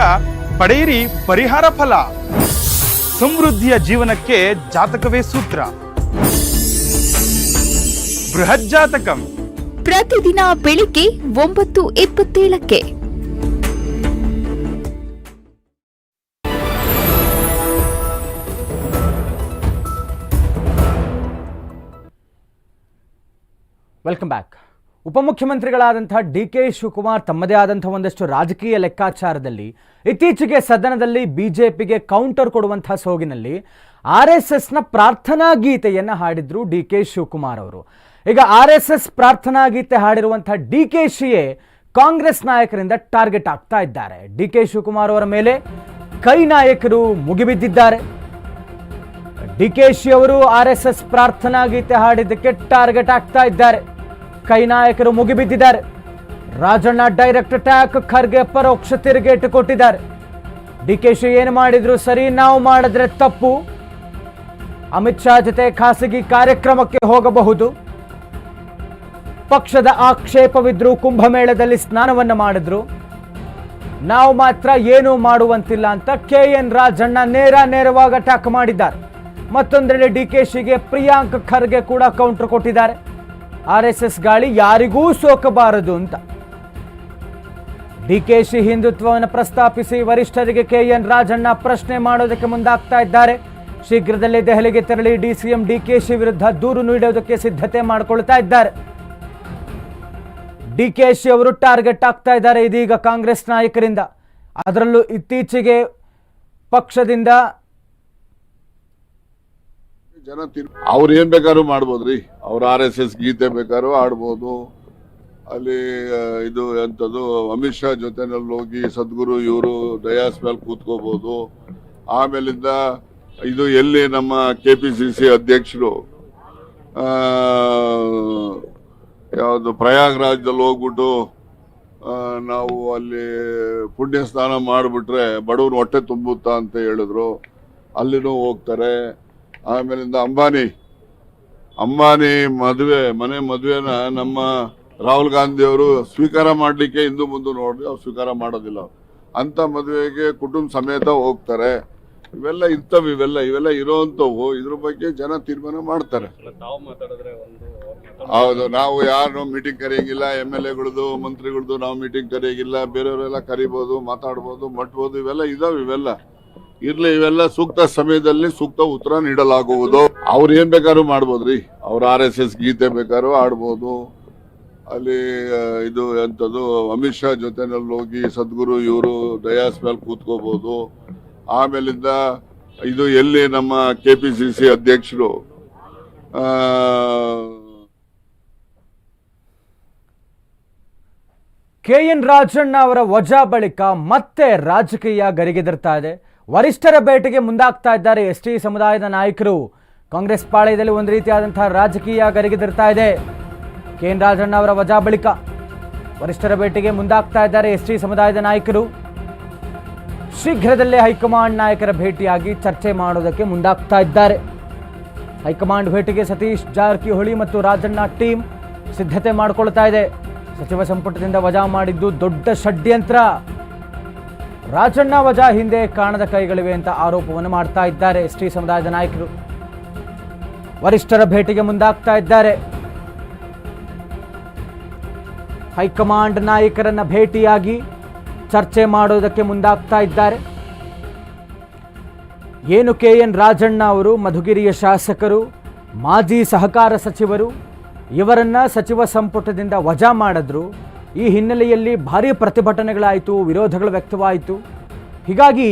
ಪಡೆಯಿರಿ ಪರಿಹಾರ ಫಲ. ಸಮೃದ್ಧಿಯ ಜೀವನಕ್ಕೆ ಜಾತಕವೇ ಸೂತ್ರ. ಬೃಹಜ್ಜಾತಕಂ ಪ್ರತಿದಿನ ಬೆಳಿಗ್ಗೆ ಒಂಬತ್ತು ಇಪ್ಪತ್ತೇಳಕ್ಕೆ. ವೆಲ್ಕಮ್ ಬ್ಯಾಕ್ ಉಪಮುಖ್ಯಮಂತ್ರಿಗಳಾದಂಥ ಡಿ ಕೆ ಶಿವಕುಮಾರ್ ತಮ್ಮದೇ ಆದಂಥ ಒಂದಷ್ಟು ರಾಜಕೀಯ ಲೆಕ್ಕಾಚಾರದಲ್ಲಿ ಇತ್ತೀಚೆಗೆ ಸದನದಲ್ಲಿ ಬಿಜೆಪಿಗೆ ಕೌಂಟರ್ ಕೊಡುವಂಥ ಸೋಗಿನಲ್ಲಿ ಆರ್ ಎಸ್ ಎಸ್ನ ಪ್ರಾರ್ಥನಾ ಗೀತೆಯನ್ನು ಹಾಡಿದ್ರು ಡಿ ಕೆ ಶಿವಕುಮಾರ್ ಅವರು. ಈಗ ಆರ್ ಎಸ್ ಎಸ್ ಪ್ರಾರ್ಥನಾ ಗೀತೆ ಹಾಡಿರುವಂಥ ಡಿ ಕೆ ಶಿಯೇ ಕಾಂಗ್ರೆಸ್ ನಾಯಕರಿಂದ ಟಾರ್ಗೆಟ್ ಆಗ್ತಾ ಇದ್ದಾರೆ. ಡಿ ಕೆ ಶಿವಕುಮಾರ್ ಅವರ ಮೇಲೆ ಕೈ ನಾಯಕರು ಮುಗಿಬಿದ್ದಿದ್ದಾರೆ. ಡಿ ಕೆ ಶಿ ಅವರು ಆರ್ ಎಸ್ ಎಸ್ ಪ್ರಾರ್ಥನಾ ಗೀತೆ ಹಾಡಿದ್ದಕ್ಕೆ ಟಾರ್ಗೆಟ್ ಆಗ್ತಾ ಇದ್ದಾರೆ. ಕೈ ನಾಯಕರು ಮುಗಿಬಿದ್ದಿದ್ದಾರೆ. ರಾಜಣ್ಣ ಡೈರೆಕ್ಟ್ ಅಟ್ಯಾಕ್ ಖರ್ಗೆ ಪರೋಕ್ಷ ತಿರುಗೇಟು ಕೊಟ್ಟಿದ್ದಾರೆ. ಡಿ ಕೆ ಶಿ ಏನು ಮಾಡಿದ್ರು ಸರಿ, ನಾವು ಮಾಡಿದ್ರೆ ತಪ್ಪು. ಅಮಿತ್ ಶಾ ಜೊತೆ ಖಾಸಗಿ ಕಾರ್ಯಕ್ರಮಕ್ಕೆ ಹೋಗಬಹುದು. ಪಕ್ಷದ ಆಕ್ಷೇಪವಿದ್ರು ಕುಂಭಮೇಳದಲ್ಲಿ ಸ್ನಾನವನ್ನು ಮಾಡಿದ್ರು. ನಾವು ಮಾತ್ರ ಏನೂ ಮಾಡುವಂತಿಲ್ಲ ಅಂತ ಕೆ ಎನ್ ರಾಜಣ್ಣ ನೇರ ನೇರವಾಗಿ ಅಟ್ಯಾಕ್ ಮಾಡಿದ್ದಾರೆ. ಮತ್ತೊಂದೆಡೆ ಡಿ ಕೆ ಶಿಗೆ ಪ್ರಿಯಾಂಕ್ ಖರ್ಗೆ ಕೂಡ ಕೌಂಟರ್ ಕೊಟ್ಟಿದ್ದಾರೆ. ಆರ್ ಎಸ್ ಎಸ್ ಗಾಳಿ ಯಾರಿಗೂ ಸೋಕಬಾರದು ಅಂತ. ಡಿಕೆಶಿ ಹಿಂದುತ್ವವನ್ನು ಪ್ರಸ್ತಾಪಿಸಿ ವರಿಷ್ಠರಿಗೆ ಕೆ ಎನ್ ರಾಜಣ್ಣ ಪ್ರಶ್ನೆ ಮಾಡೋದಕ್ಕೆ ಮುಂದಾಗ್ತಾ ಇದ್ದಾರೆ. ಶೀಘ್ರದಲ್ಲೇ ದೆಹಲಿಗೆ ತೆರಳಿ ಡಿಸಿಎಂ ಡಿಕೆಶಿ ವಿರುದ್ಧ ದೂರು ನೀಡೋದಕ್ಕೆ ಸಿದ್ಧತೆ ಮಾಡಿಕೊಳ್ತಾ ಇದ್ದಾರೆ. ಡಿಕೆಶಿ ಅವರು ಟಾರ್ಗೆಟ್ ಆಗ್ತಾ ಇದ್ದಾರೆ ಇದೀಗ ಕಾಂಗ್ರೆಸ್ ನಾಯಕರಿಂದ. ಅದರಲ್ಲೂ ಇತ್ತೀಚೆಗೆ ಪಕ್ಷದಿಂದ ಜನ ತೀರ್ ಅವ್ರು ಏನ್ ಬೇಕಾದ್ರೂ ಮಾಡ್ಬೋದ್ರಿ ಅವ್ರ ಆರ್ ಎಸ್ ಎಸ್ ಗೀತೆ ಬೇಕಾದ್ರೂ ಆಡ್ಬೋದು ಅಲ್ಲಿ ಇದು ಎಂಥದ್ದು ಅಮಿತ್ ಶಾ ಜೊತೆನಲ್ಲಿ ಹೋಗಿ ಸದ್ಗುರು ಇವರು ದಯಾಸ್ ಮೇಲೆ ಕೂತ್ಕೋಬಹುದು ಆಮೇಲಿಂದ ಇದು ಎಲ್ಲಿ ನಮ್ಮ ಕೆ ಪಿ ಸಿ ಸಿ ಅಧ್ಯಕ್ಷರು ಯಾವುದು ಪ್ರಯಾಗ್ರಾಜ್ದಲ್ಲಿ ಹೋಗ್ಬಿಟ್ಟು ನಾವು ಅಲ್ಲಿ ಪುಣ್ಯ ಸ್ನಾನ ಮಾಡಿಬಿಟ್ರೆ ಬಡವ್ರು ಹೊಟ್ಟೆ ತುಂಬುತ್ತಾ ಅಂತ ಹೇಳಿದ್ರು. ಅಲ್ಲಿನೂ ಹೋಗ್ತಾರೆ. ಆಮೇಲಿಂದ ಅಂಬಾನಿ. ಅಂಬಾನಿ ಮದುವೆ ಮನೆ ಮದುವೆನ ನಮ್ಮ ರಾಹುಲ್ ಗಾಂಧಿ ಅವರು ಸ್ವೀಕಾರ ಮಾಡಲಿಕ್ಕೆ ಹಿಂದೂ ಮುಂದೆ ನೋಡಿ ಅವ್ರು ಸ್ವೀಕಾರ ಮಾಡೋದಿಲ್ಲ ಅಂತ ಮದುವೆಗೆ ಕುಟುಂಬ ಸಮೇತ ಹೋಗ್ತಾರೆ. ಇವೆಲ್ಲ ಇಂಥವು ಇವೆಲ್ಲ ಇವೆಲ್ಲ ಇರೋವಂಥವು ಇದ್ರ ಬಗ್ಗೆ ಜನ ತೀರ್ಮಾನ ಮಾಡ್ತಾರೆ. ಹೌದು ನಾವು ಯಾರು ಮೀಟಿಂಗ್ ಕರೆಯಂಗಿಲ್ಲ. ಎಂ ಎಲ್ ಎಗಳದು ಮಂತ್ರಿಗಳದು ನಾವು ಮೀಟಿಂಗ್ ಕರೆಯಂಗಿಲ್ಲ. ಬೇರೆಯವರೆಲ್ಲ ಕರಿಬೋದು ಮಾತಾಡ್ಬೋದು ಮಟ್ಬೋದು. ಇವೆಲ್ಲ ಇದಾವೆ ಇವೆಲ್ಲ. ಇರ್ಲಿ, ಇವೆಲ್ಲ ಸೂಕ್ತ ಸಮಯದಲ್ಲಿ ಸೂಕ್ತ ಉತ್ತರ ನೀಡಲಾಗುವುದು. ಅವ್ರು ಏನ್ ಬೇಕಾದ್ರೂ ಮಾಡ್ಬೋದ್ರಿ. ಅವ್ರ ಆರ್ ಎಸ್ ಎಸ್ ಗೀತೆ ಬೇಕಾದ್ರೂ ಆಡ್ಬೋದು ಅಲ್ಲಿ ಇದು ಎಂಥದ್ದು ಅಮಿತ್ ಶಾ ಜೊತೆನಲ್ಲಿ ಹೋಗಿ ಸದ್ಗುರು ಇವರು ದಯಾಸ್ ಮೇಲೆ ಕೂತ್ಕೋಬಹುದು ಆಮೇಲಿಂದ ಇದು ಎಲ್ಲಿ ನಮ್ಮ ಕೆ ಪಿ ಸಿ ಸಿ ಅಧ್ಯಕ್ಷರು ಕೆ ಎನ್ ರಾಜಣ್ಣ ಅವರ ವಜಾ ಬಳಿಕ ಮತ್ತೆ ರಾಜಕೀಯ ಗರಿಗೆದರ್ತಾ ಇದೆ. ವರಿಷ್ಠರ ಭೇಟಿಗೆ ಮುಂದಾಗ್ತಾ ಇದ್ದಾರೆ ಎಸ್ ಟಿ ಸಮುದಾಯದ ನಾಯಕರು. ಕಾಂಗ್ರೆಸ್ ಪಾಳ್ಯದಲ್ಲಿ ಒಂದು ರೀತಿಯಾದಂತಹ ರಾಜಕೀಯ ಗರಿಗೆದಿರ್ತಾ ಇದೆ. ಕೆ ಎನ್ ರಾಜಣ್ಣ ಅವರ ವಜಾ ಬಳಿಕ ವರಿಷ್ಠರ ಭೇಟಿಗೆ ಮುಂದಾಗ್ತಾ ಇದ್ದಾರೆ ಎಸ್ ಟಿ ಸಮುದಾಯದ ನಾಯಕರು. ಶೀಘ್ರದಲ್ಲೇ ಹೈಕಮಾಂಡ್ ನಾಯಕರ ಭೇಟಿಯಾಗಿ ಚರ್ಚೆ ಮಾಡೋದಕ್ಕೆ ಮುಂದಾಗ್ತಾ ಇದ್ದಾರೆ. ಹೈಕಮಾಂಡ್ ಭೇಟಿಗೆ ಸತೀಶ್ ಜಾರಕಿಹೊಳಿ ಮತ್ತು ರಾಜಣ್ಣ ಟೀಮ್ ಸಿದ್ಧತೆ ಮಾಡಿಕೊಳ್ತಾ ಇದೆ. ಸಚಿವ ಸಂಪುಟದಿಂದ ವಜಾ ಮಾಡಿದ್ದು ದೊಡ್ಡ ಷಡ್ಯಂತ್ರ. ರಾಜಣ್ಣ ವಜಾ ಹಿಂದೆ ಕಾಣದ ಕೈಗಳಿವೆ ಅಂತ ಆರೋಪವನ್ನು ಮಾಡ್ತಾ ಇದ್ದಾರೆ. ಎಸ್ ಸಮುದಾಯದ ನಾಯಕರು ವರಿಷ್ಠರ ಭೇಟಿಗೆ ಮುಂದಾಗ್ತಾ ಇದ್ದಾರೆ. ಹೈಕಮಾಂಡ್ ನಾಯಕರನ್ನ ಭೇಟಿಯಾಗಿ ಚರ್ಚೆ ಮಾಡೋದಕ್ಕೆ ಮುಂದಾಗ್ತಾ ಇದ್ದಾರೆ. ಏನು ಕೆ ಎನ್ ರಾಜಣ್ಣ ಅವರು, ಮಧುಗಿರಿಯ ಶಾಸಕರು, ಮಾಜಿ ಸಹಕಾರ ಸಚಿವರು ಇವರನ್ನು ಸಚಿವ ಸಂಪುಟದಿಂದ ವಜಾ ಮಾಡಿದ್ರು. ಈ ಹಿನ್ನೆಲೆಯಲ್ಲಿ ಭಾರೀ ಪ್ರತಿಭಟನೆಗಳಾಯಿತು, ವಿರೋಧಗಳು ವ್ಯಕ್ತವಾಯಿತು. ಹೀಗಾಗಿ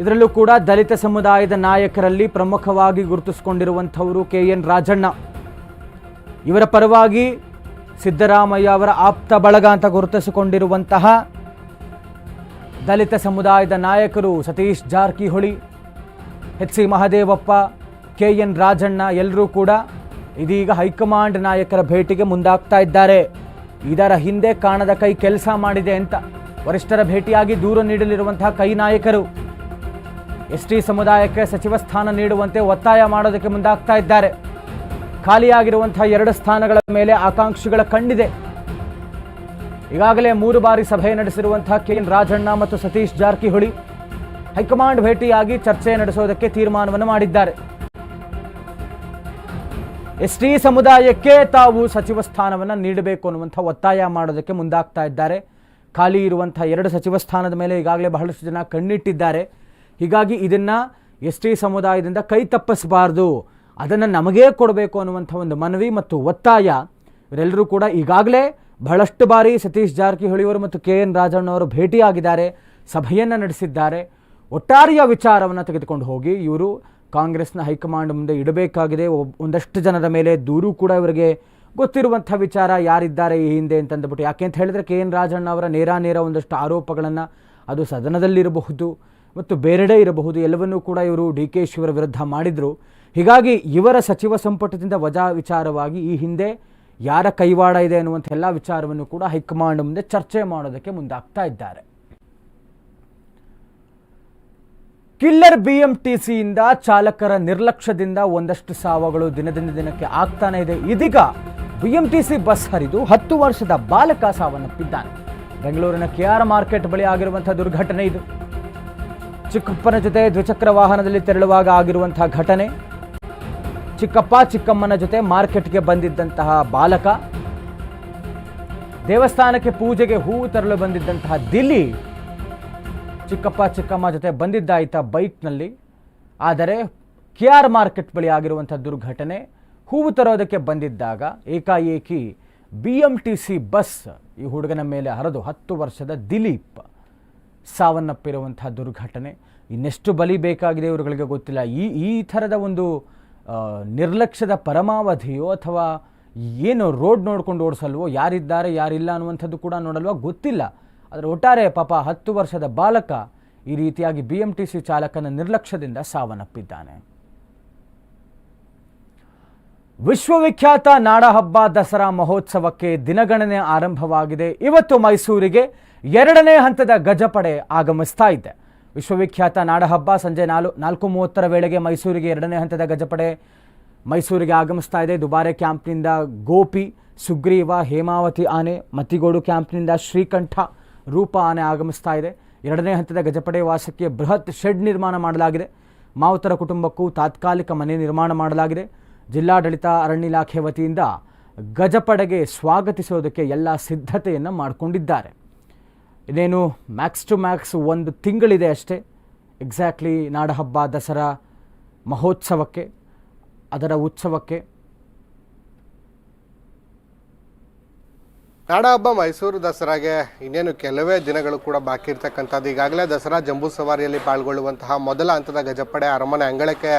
ಇದರಲ್ಲೂ ಕೂಡ ದಲಿತ ಸಮುದಾಯದ ನಾಯಕರಲ್ಲಿ ಪ್ರಮುಖವಾಗಿ ಗುರುತಿಸಿಕೊಂಡಿರುವಂಥವರು ಕೆ ಎನ್ ರಾಜಣ್ಣ. ಇವರ ಪರವಾಗಿ ಸಿದ್ದರಾಮಯ್ಯ ಅವರ ಆಪ್ತ ಬಳಗ ಅಂತ ಗುರುತಿಸಿಕೊಂಡಿರುವಂತಹ ದಲಿತ ಸಮುದಾಯದ ನಾಯಕರು Satish Jarkiholi, H C Mahadevappa, K N Rajanna ಎಲ್ಲರೂ ಕೂಡ ಇದೀಗ ಹೈಕಮಾಂಡ್ ನಾಯಕರ ಭೇಟಿಗೆ ಮುಂದಾಗ್ತಾ ಇದ್ದಾರೆ. ಇದರ ಹಿಂದೆ ಕಾಣದ ಕೈ ಕೆಲಸ ಮಾಡಿದೆ ಅಂತ ವರಿಷ್ಠರ ಭೇಟಿಯಾಗಿ ದೂರು ನೀಡಲಿರುವಂತಹ ಕೈ ನಾಯಕರು. ಎಸ್ ಟಿ ಸಮುದಾಯಕ್ಕೆ ಸಚಿವ ಸ್ಥಾನ ನೀಡುವಂತೆ ಒತ್ತಾಯ ಮಾಡೋದಕ್ಕೆ ಮುಂದಾಗ್ತಾ ಇದ್ದಾರೆ. ಖಾಲಿಯಾಗಿರುವಂತಹ ಎರಡು ಸ್ಥಾನಗಳ ಮೇಲೆ ಆಕಾಂಕ್ಷಿಗಳ ಕಂಡಿದೆ ಈಗಾಗಲೇ ಮೂರು ಬಾರಿ ಸಭೆ ನಡೆಸಿರುವಂತಹ ಕೆ ಎನ್ ರಾಜಣ್ಣ ಮತ್ತು ಸತೀಶ್ ಜಾರಕಿಹೊಳಿ ಹೈಕಮಾಂಡ್ ಭೇಟಿಯಾಗಿ ಚರ್ಚೆ ನಡೆಸೋದಕ್ಕೆ ತೀರ್ಮಾನವನ್ನು ಮಾಡಿದ್ದಾರೆ. ಎಸ್ ಟಿ ಸಮುದಾಯಕ್ಕೆ ತಾವು ಸಚಿವ ಸ್ಥಾನವನ್ನು ನೀಡಬೇಕು ಅನ್ನುವಂಥ ಒತ್ತಾಯ ಮಾಡೋದಕ್ಕೆ ಮುಂದಾಗ್ತಾ ಇದ್ದಾರೆ. ಖಾಲಿ ಇರುವಂಥ ಎರಡು ಸಚಿವ ಸ್ಥಾನದ ಮೇಲೆ ಈಗಾಗಲೇ ಬಹಳಷ್ಟು ಜನ ಕಣ್ಣಿಟ್ಟಿದ್ದಾರೆ. ಹೀಗಾಗಿ ಇದನ್ನು ಎಸ್ ಟಿ ಸಮುದಾಯದಿಂದ ಕೈ ತಪ್ಪಿಸಬಾರ್ದು. ಅದನ್ನು ನಮಗೇ ಕೊಡಬೇಕು ಅನ್ನುವಂಥ ಒಂದು ಮನವಿ ಮತ್ತು ಒತ್ತಾಯ ಇವರೆಲ್ಲರೂ ಕೂಡ ಈಗಾಗಲೇ ಬಹಳಷ್ಟು ಬಾರಿ ಸತೀಶ್ ಜಾರಕಿಹೊಳಿಯವರು ಮತ್ತು ಕೆ ಎನ್ ರಾಜಣ್ಣವರು ಭೇಟಿಯಾಗಿದ್ದಾರೆ, ಸಭೆಯನ್ನು ನಡೆಸಿದ್ದಾರೆ. ಒಟ್ಟಾರೆಯ ವಿಚಾರವನ್ನು ತೆಗೆದುಕೊಂಡು ಹೋಗಿ ಇವರು ಕಾಂಗ್ರೆಸ್ನ ಹೈಕಮಾಂಡ್ ಮುಂದೆ ಇಡಬೇಕಾಗಿದೆ. ಒಂದಷ್ಟು ಜನರ ಮೇಲೆ ದೂರು ಕೂಡ ಇವರಿಗೆ ಗೊತ್ತಿರುವಂಥ ವಿಚಾರ ಯಾರಿದ್ದಾರೆ ಈ ಹಿಂದೆ ಅಂತಂದ್ಬಿಟ್ಟು. ಯಾಕೆ ಅಂತ ಹೇಳಿದ್ರೆ ಕೆ ಎನ್ ರಾಜಣ್ಣ ಅವರ ನೇರ ನೇರ ಒಂದಷ್ಟು ಆರೋಪಗಳನ್ನು ಅದು ಸದನದಲ್ಲಿರಬಹುದು ಮತ್ತು ಬೇರೆಡೆ ಇರಬಹುದು. ಎಲ್ಲವನ್ನೂ ಕೂಡ ಇವರು ಡಿ ಕೆ ಶಿವರ ವಿರುದ್ಧ ಮಾಡಿದರು. ಹೀಗಾಗಿ ಇವರ ಸಚಿವ ಸಂಪುಟದಿಂದ ವಜಾ ವಿಚಾರವಾಗಿ ಈ ಹಿಂದೆ ಯಾರ ಕೈವಾಡ ಇದೆ ಅನ್ನುವಂಥ ಎಲ್ಲ ವಿಚಾರವನ್ನು ಕೂಡ ಹೈಕಮಾಂಡ್ ಮುಂದೆ ಚರ್ಚೆ ಮಾಡೋದಕ್ಕೆ ಮುಂದಾಗ್ತಾ ಇದ್ದಾರೆ. ಕಿಲ್ಲರ್ ಬಿ ಎಂ ಟಿ ಸಿಯಿಂದ ಚಾಲಕರ ನಿರ್ಲಕ್ಷ್ಯದಿಂದ ಒಂದಷ್ಟು ಸಾವುಗಳು ದಿನದಿಂದ ದಿನಕ್ಕೆ ಆಗ್ತಾನೆ ಇದೆ. ಇದೀಗ B M T C bus ಹರಿದು ಹತ್ತು ವರ್ಷದ ಬಾಲಕ ಸಾವನ್ನಪ್ಪಿದ್ದಾನೆ. ಬೆಂಗಳೂರಿನ ಕೆ ಆರ್ ಮಾರ್ಕೆಟ್ ಬಳಿ ಆಗಿರುವಂತಹ ದುರ್ಘಟನೆ ಇದು. ಚಿಕ್ಕಪ್ಪನ ಜೊತೆ ದ್ವಿಚಕ್ರ ವಾಹನದಲ್ಲಿ ತೆರಳುವಾಗ ಆಗಿರುವಂತಹ ಘಟನೆ. ಚಿಕ್ಕಪ್ಪ ಚಿಕ್ಕಮ್ಮನ ಜೊತೆ ಮಾರ್ಕೆಟ್ಗೆ ಬಂದಿದ್ದಂತಹ ಬಾಲಕ. ದೇವಸ್ಥಾನಕ್ಕೆ ಪೂಜೆಗೆ ಹೂವು ತರಲು ಬಂದಿದ್ದಂತಹ ದಿಲ್ಲಿ ಚಿಕ್ಕಪ್ಪ ಚಿಕ್ಕಮ್ಮ ಜೊತೆ ಬಂದಿದ್ದ ಆಯ್ತ ಬೈಕ್ನಲ್ಲಿ. ಆದರೆ ಕೆ ಆರ್ ಮಾರ್ಕೆಟ್ ಬಳಿ ಆಗಿರುವಂಥ ದುರ್ಘಟನೆ ಹೂವು ತರೋದಕ್ಕೆ ಬಂದಿದ್ದಾಗ ಏಕಾಏಕಿ B M T C bus ಈ ಹುಡುಗನ ಮೇಲೆ ಹರಿದು ಹತ್ತು ವರ್ಷದ ದಿಲೀಪ್ ಸಾವನ್ನಪ್ಪಿರುವಂಥ ದುರ್ಘಟನೆ. ಇನ್ನೆಷ್ಟು ಬಲಿ ಬೇಕಾಗಿದೆ ಇವರುಗಳಿಗೆ ಗೊತ್ತಿಲ್ಲ. ಈ ಈ ಥರದ ಒಂದು ನಿರ್ಲಕ್ಷ್ಯದ ಪರಮಾವಧಿಯೋ ಅಥವಾ ಏನು ರೋಡ್ ನೋಡ್ಕೊಂಡು ಓಡಿಸಲ್ವೋ, ಯಾರಿದ್ದಾರೆ ಯಾರಿಲ್ಲ ಅನ್ನುವಂಥದ್ದು ಕೂಡ ನೋಡಲ್ವೋ? ಗೊತ್ತಿಲ್ಲ. ಆದರೆ ಒಟ್ಟಾರೆ ಪಾಪ ಹತ್ತು ವರ್ಷದ ಬಾಲಕ ಈ ರೀತಿಯಾಗಿ ಬಿ ಎಂ ಚಾಲಕನ ನಿರ್ಲಕ್ಷ್ಯದಿಂದ ಸಾವನ್ನಪ್ಪಿದ್ದಾನೆ. ವಿಶ್ವವಿಖ್ಯಾತ ನಾಡಹಬ್ಬ ದಸರಾ ಮಹೋತ್ಸವಕ್ಕೆ ದಿನಗಣನೆ ಆರಂಭವಾಗಿದೆ. ಇವತ್ತು ಮೈಸೂರಿಗೆ ಎರಡನೇ ಹಂತದ ಗಜಪಡೆ ಆಗಮಿಸ್ತಾ ಇದೆ. ವಿಶ್ವವಿಖ್ಯಾತ ನಾಡಹಬ್ಬ ಸಂಜೆ ನಾಲ್ ನಾಲ್ಕು ಮೂವತ್ತರ ವೇಳೆಗೆ ಮೈಸೂರಿಗೆ ಎರಡನೇ ಹಂತದ ಗಜಪಡೆ ಮೈಸೂರಿಗೆ ಆಗಮಿಸ್ತಾ ಇದೆ. ದುಬಾರೆ ಕ್ಯಾಂಪ್ನಿಂದ ಗೋಪಿ, ಸುಗ್ರೀವ, ಹೇಮಾವತಿ ಆನೆ, ಮತ್ತಿಗೋಡು ಕ್ಯಾಂಪ್ನಿಂದ ಶ್ರೀಕಂಠ ರೂಪ ಆನೆ ಆಗಮಿಸ್ತಾ ಇದೆ. ಎರಡನೇ ಹಂತದ ಗಜಪಡೆ ವಾಸಕ್ಕೆ ಬೃಹತ್ ಶೆಡ್ ನಿರ್ಮಾಣ ಮಾಡಲಾಗಿದೆ. ಮಾವುತರ ಕುಟುಂಬಕ್ಕೂ ತಾತ್ಕಾಲಿಕ ಮನೆ ನಿರ್ಮಾಣ ಮಾಡಲಾಗಿದೆ. ಜಿಲ್ಲಾಡಳಿತ ಅರಣ್ಯ ಇಲಾಖೆ ವತಿಯಿಂದ ಗಜಪಡೆಗೆ ಸ್ವಾಗತಿಸೋದಕ್ಕೆ ಎಲ್ಲ ಸಿದ್ಧತೆಯನ್ನು ಮಾಡಿಕೊಂಡಿದ್ದಾರೆ. ಇದೇನು ಮ್ಯಾಕ್ಸ್ ಟು ಮ್ಯಾಕ್ಸ್ ಒಂದು ತಿಂಗಳಿದೆ ಅಷ್ಟೇ. ಎಕ್ಸಾಕ್ಟ್ಲಿ ನಾಡಹಬ್ಬ ದಸರಾ ಮಹೋತ್ಸವಕ್ಕೆ, ಅದರ ಉತ್ಸವಕ್ಕೆ ನಾಡಹಬ್ಬ ಮೈಸೂರು ದಸರಾಗೆ ಇನ್ನೇನು ಕೆಲವೇ ದಿನಗಳು ಕೂಡ ಬಾಕಿ ಇರ್ತಕ್ಕಂಥದ್ದು. ಈಗಾಗಲೇ ದಸರಾ ಜಂಬೂ ಸವಾರಿಯಲ್ಲಿ ಪಾಲ್ಗೊಳ್ಳುವಂತಹ ಮೊದಲ ಹಂತದ ಗಜಪಡೆ ಅರಮನೆ ಅಂಗಳಕ್ಕೆ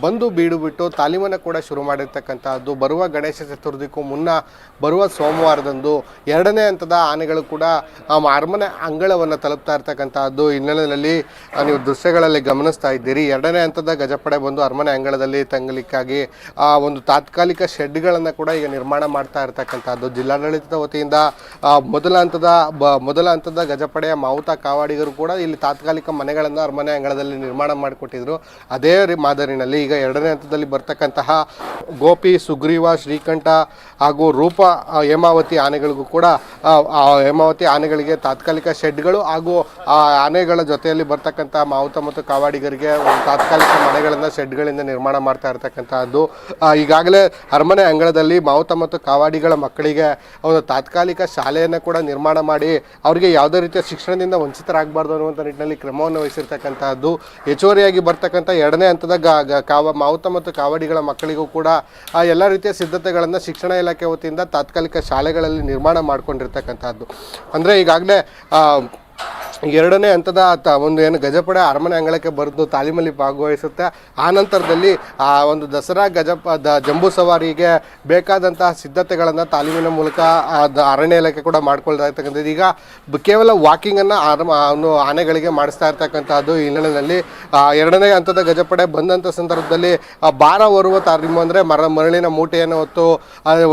ಬಂದು ಬೀಡುಬಿಟ್ಟು ತಾಲೀಮನ್ನು ಕೂಡ ಶುರು ಮಾಡಿರ್ತಕ್ಕಂಥದ್ದು. ಬರುವ ಗಣೇಶ ಚತುರ್ಥಿಗೂ ಮುನ್ನ ಬರುವ ಸೋಮವಾರದಂದು ಎರಡನೇ ಹಂತದ ಆನೆಗಳು ಕೂಡ ಅರಮನೆ ಅಂಗಳವನ್ನು ತಲುಪ್ತಾ ಇರ್ತಕ್ಕಂಥದ್ದು. ಹಿನ್ನೆಲೆಯಲ್ಲಿ ನೀವು ದೃಶ್ಯಗಳಲ್ಲಿ ಗಮನಿಸ್ತಾ ಇದ್ದೀರಿ. ಎರಡನೇ ಹಂತದ ಗಜಪಡೆ ಬಂದು ಅರಮನೆ ಅಂಗಳದಲ್ಲಿ ತಂಗಲಿಕ್ಕಾಗಿ, ಆ, ಒಂದು ತಾತ್ಕಾಲಿಕ ಶೆಡ್ಗಳನ್ನು ಕೂಡ ಈಗ ನಿರ್ಮಾಣ ಮಾಡ್ತಾ ಇರ್ತಕ್ಕಂಥದ್ದು. ಜಿಲ್ಲಾಡಳಿತದ ವತಿಯಿಂದ ಮೊದಲ ಹಂತದ, ಬ, ಮೊದಲ ಹಂತದ ಗಜಪಡೆಯ ಮಾವುತ ಕಾವಾಡಿಗರು ಕೂಡ ಇಲ್ಲಿ ತಾತ್ಕಾಲಿಕ ಮನೆಗಳನ್ನು ಅರಮನೆ ಅಂಗಳದಲ್ಲಿ ನಿರ್ಮಾಣ ಮಾಡಿಕೊಟ್ಟಿದ್ರು. ಅದೇ ಮಾದರಿನಲ್ಲಿ ಈಗ ಎರಡನೇ ಹಂತದಲ್ಲಿ ಬರ್ತಕ್ಕಂತಹ ಗೋಪಿ, ಸುಗ್ರೀವ, ಶ್ರೀಕಂಠ ಹಾಗೂ ರೂಪ ಹೇಮಾವತಿ ಆನೆಗಳಿಗೂ ಕೂಡ ಹೇಮಾವತಿ ಆನೆಗಳಿಗೆ ತಾತ್ಕಾಲಿಕ ಶೆಡ್ಗಳು ಹಾಗೂ, ಆ, ಆನೆಗಳ ಜೊತೆಯಲ್ಲಿ ಬರ್ತಕ್ಕಂಥ ಮಾವುತ ಮತ್ತು ಕಾವಾಡಿಗರಿಗೆ ಒಂದು ತಾತ್ಕಾಲಿಕ ಮನೆಗಳನ್ನು ಶೆಡ್ಗಳಿಂದ ನಿರ್ಮಾಣ ಮಾಡ್ತಾ ಇರ್ತಕ್ಕಂತಹದ್ದು. ಈಗಾಗಲೇ ಅರಮನೆ ಅಂಗಳದಲ್ಲಿ ಮಾವುತ ಮತ್ತು ಕಾವಾಡಿಗಳ ಮಕ್ಕಳಿಗೆ ಒಂದು ತಾತ್ಕಾಲಿಕ ಶಾಲೆಯನ್ನು ಕೂಡ ನಿರ್ಮಾಣ ಮಾಡಿ ಅವರಿಗೆ ಯಾವುದೇ ರೀತಿಯ ಶಿಕ್ಷಣದಿಂದ ವಂಚಿತರಾಗಬಾರ್ದು ಅನ್ನುವಂಥ ನಿಟ್ಟಿನಲ್ಲಿ ಕ್ರಮವನ್ನು ವಹಿಸಿರ್ತಕ್ಕಂಥದ್ದು ಹೆಚ್ಚುವರಿಯಾಗಿ ಬರ್ತಕ್ಕಂಥ ಎರಡನೇ ಹಂತದ ಗ- ಕಾವ ಮಾವುತ ಮತ್ತು ಕಾವಡಿಗಳ ಮಕ್ಕಳಿಗೂ ಕೂಡ ಎಲ್ಲ ರೀತಿಯ ಸಿದ್ಧತೆಗಳನ್ನು ಶಿಕ್ಷಣ ಇಲಾಖೆ ವತಿಯಿಂದ ತಾತ್ಕಾಲಿಕ ಶಾಲೆಗಳಲ್ಲಿ ನಿರ್ಮಾಣ ಮಾಡಿಕೊಂಡಿರ್ತಕ್ಕಂಥದ್ದು. ಅಂದರೆ ಈಗಾಗಲೇ ಎರಡನೇ ಹಂತದ ತ ಒಂದು ಏನು ಗಜಪಡೆ ಅರಮನೆ ಅಂಗಳಕ್ಕೆ ಬರೆದು ತಾಲೀಮಲ್ಲಿ ಭಾಗವಹಿಸುತ್ತೆ. ಆ ನಂತರದಲ್ಲಿ ಆ ಒಂದು ದಸರಾ ಗಜಪ ದ ಜಂಬೂ ಸವಾರಿಗೆ ಬೇಕಾದಂತಹ ಸಿದ್ಧತೆಗಳನ್ನು ತಾಲೀಮಿನ ಮೂಲಕ ಆ ಅರಣ್ಯ ಇಲಾಖೆ ಕೂಡ ಮಾಡ್ಕೊಳ್ತಾ ಇರ್ತಕ್ಕಂಥದ್ದು ಈಗ ಕೇವಲ ವಾಕಿಂಗನ್ನು ಅವನು ಆನೆಗಳಿಗೆ ಮಾಡಿಸ್ತಾ ಇರ್ತಕ್ಕಂಥದ್ದು ಹಿನ್ನೆಲೆಯಲ್ಲಿ. ಆ, ಎರಡನೇ ಹಂತದ ಗಜಪಡೆ ಬಂದಂಥ ಸಂದರ್ಭದಲ್ಲಿ ಆ, ಭಾರ ಹೊರುವ ತಾಲೀಮು ಅಂದರೆ ಮರ ಮರಳಿನ ಮೂಟೆಯನ್ನು ಹೊತ್ತು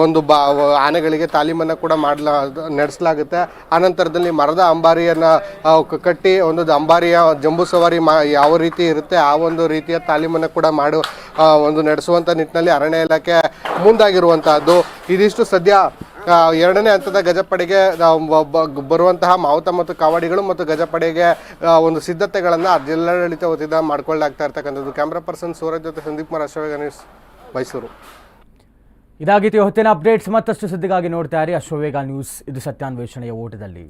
ಒಂದು ಬಾ ಆನೆಗಳಿಗೆ ತಾಲೀಮನ್ನು ಕೂಡ ಮಾಡಲ ನಡೆಸಲಾಗುತ್ತೆ. ನಂತರದಲ್ಲಿ ಮರದ ಅಂಬಾರಿಯನ್ನು ಆ, ಕಟ್ಟಿ ಒಂದು ಅಂಬಾರಿಯ ಜಂಬೂ ಸವಾರಿ ಮಾ ಯಾವ ರೀತಿ ಇರುತ್ತೆ, ಆ ಒಂದು ರೀತಿಯ ತಾಲೀಮನ್ನು ಕೂಡ ಮಾಡು ಒಂದು ನಡೆಸುವಂಥ ನಿಟ್ಟಿನಲ್ಲಿ ಅರಣ್ಯ ಇಲಾಖೆ ಮುಂದಾಗಿರುವಂತಹದ್ದು. ಇದಿಷ್ಟು ಸದ್ಯ ಎರಡನೇ ಹಂತದ ಗಜಪಡೆಗೆ ಬರುವಂತಹ ಮಾವುತ ಮತ್ತು ಕಾವಾಡಿಗಳು ಮತ್ತು ಗಜಪಡೆಗೆ ಒಂದು ಸಿದ್ಧತೆಗಳನ್ನು ಜಿಲ್ಲಾಡಳಿತ ವತಿಯಿಂದ ಮಾಡ್ಕೊಳ್ಳಾಗ್ತಾ ಇರ್ತಕ್ಕಂಥದ್ದು. ಕ್ಯಾಮ್ರಾ ಪರ್ಸನ್ ಸೂರಜ್ ಜೊತೆ ಸಂದೀಪ್ ಕುಮಾರ್ ಅಶ್ವವೇಗ ನ್ಯೂಸ್, ಮೈಸೂರು. ಇದಾಗಿತ್ತು ಹೊತ್ತಿನ ಅಪ್ಡೇಟ್ಸ್ ಮತ್ತಷ್ಟು ಸುದ್ದಿಗಾಗಿ ನೋಡ್ತಾ ಇರಿ. ಅಶ್ವವೇಗ ನ್ಯೂಸ್, ಇದು ಸತ್ಯಾನ್ವೇಷಣೆಯ ಓಟದಲ್ಲಿ.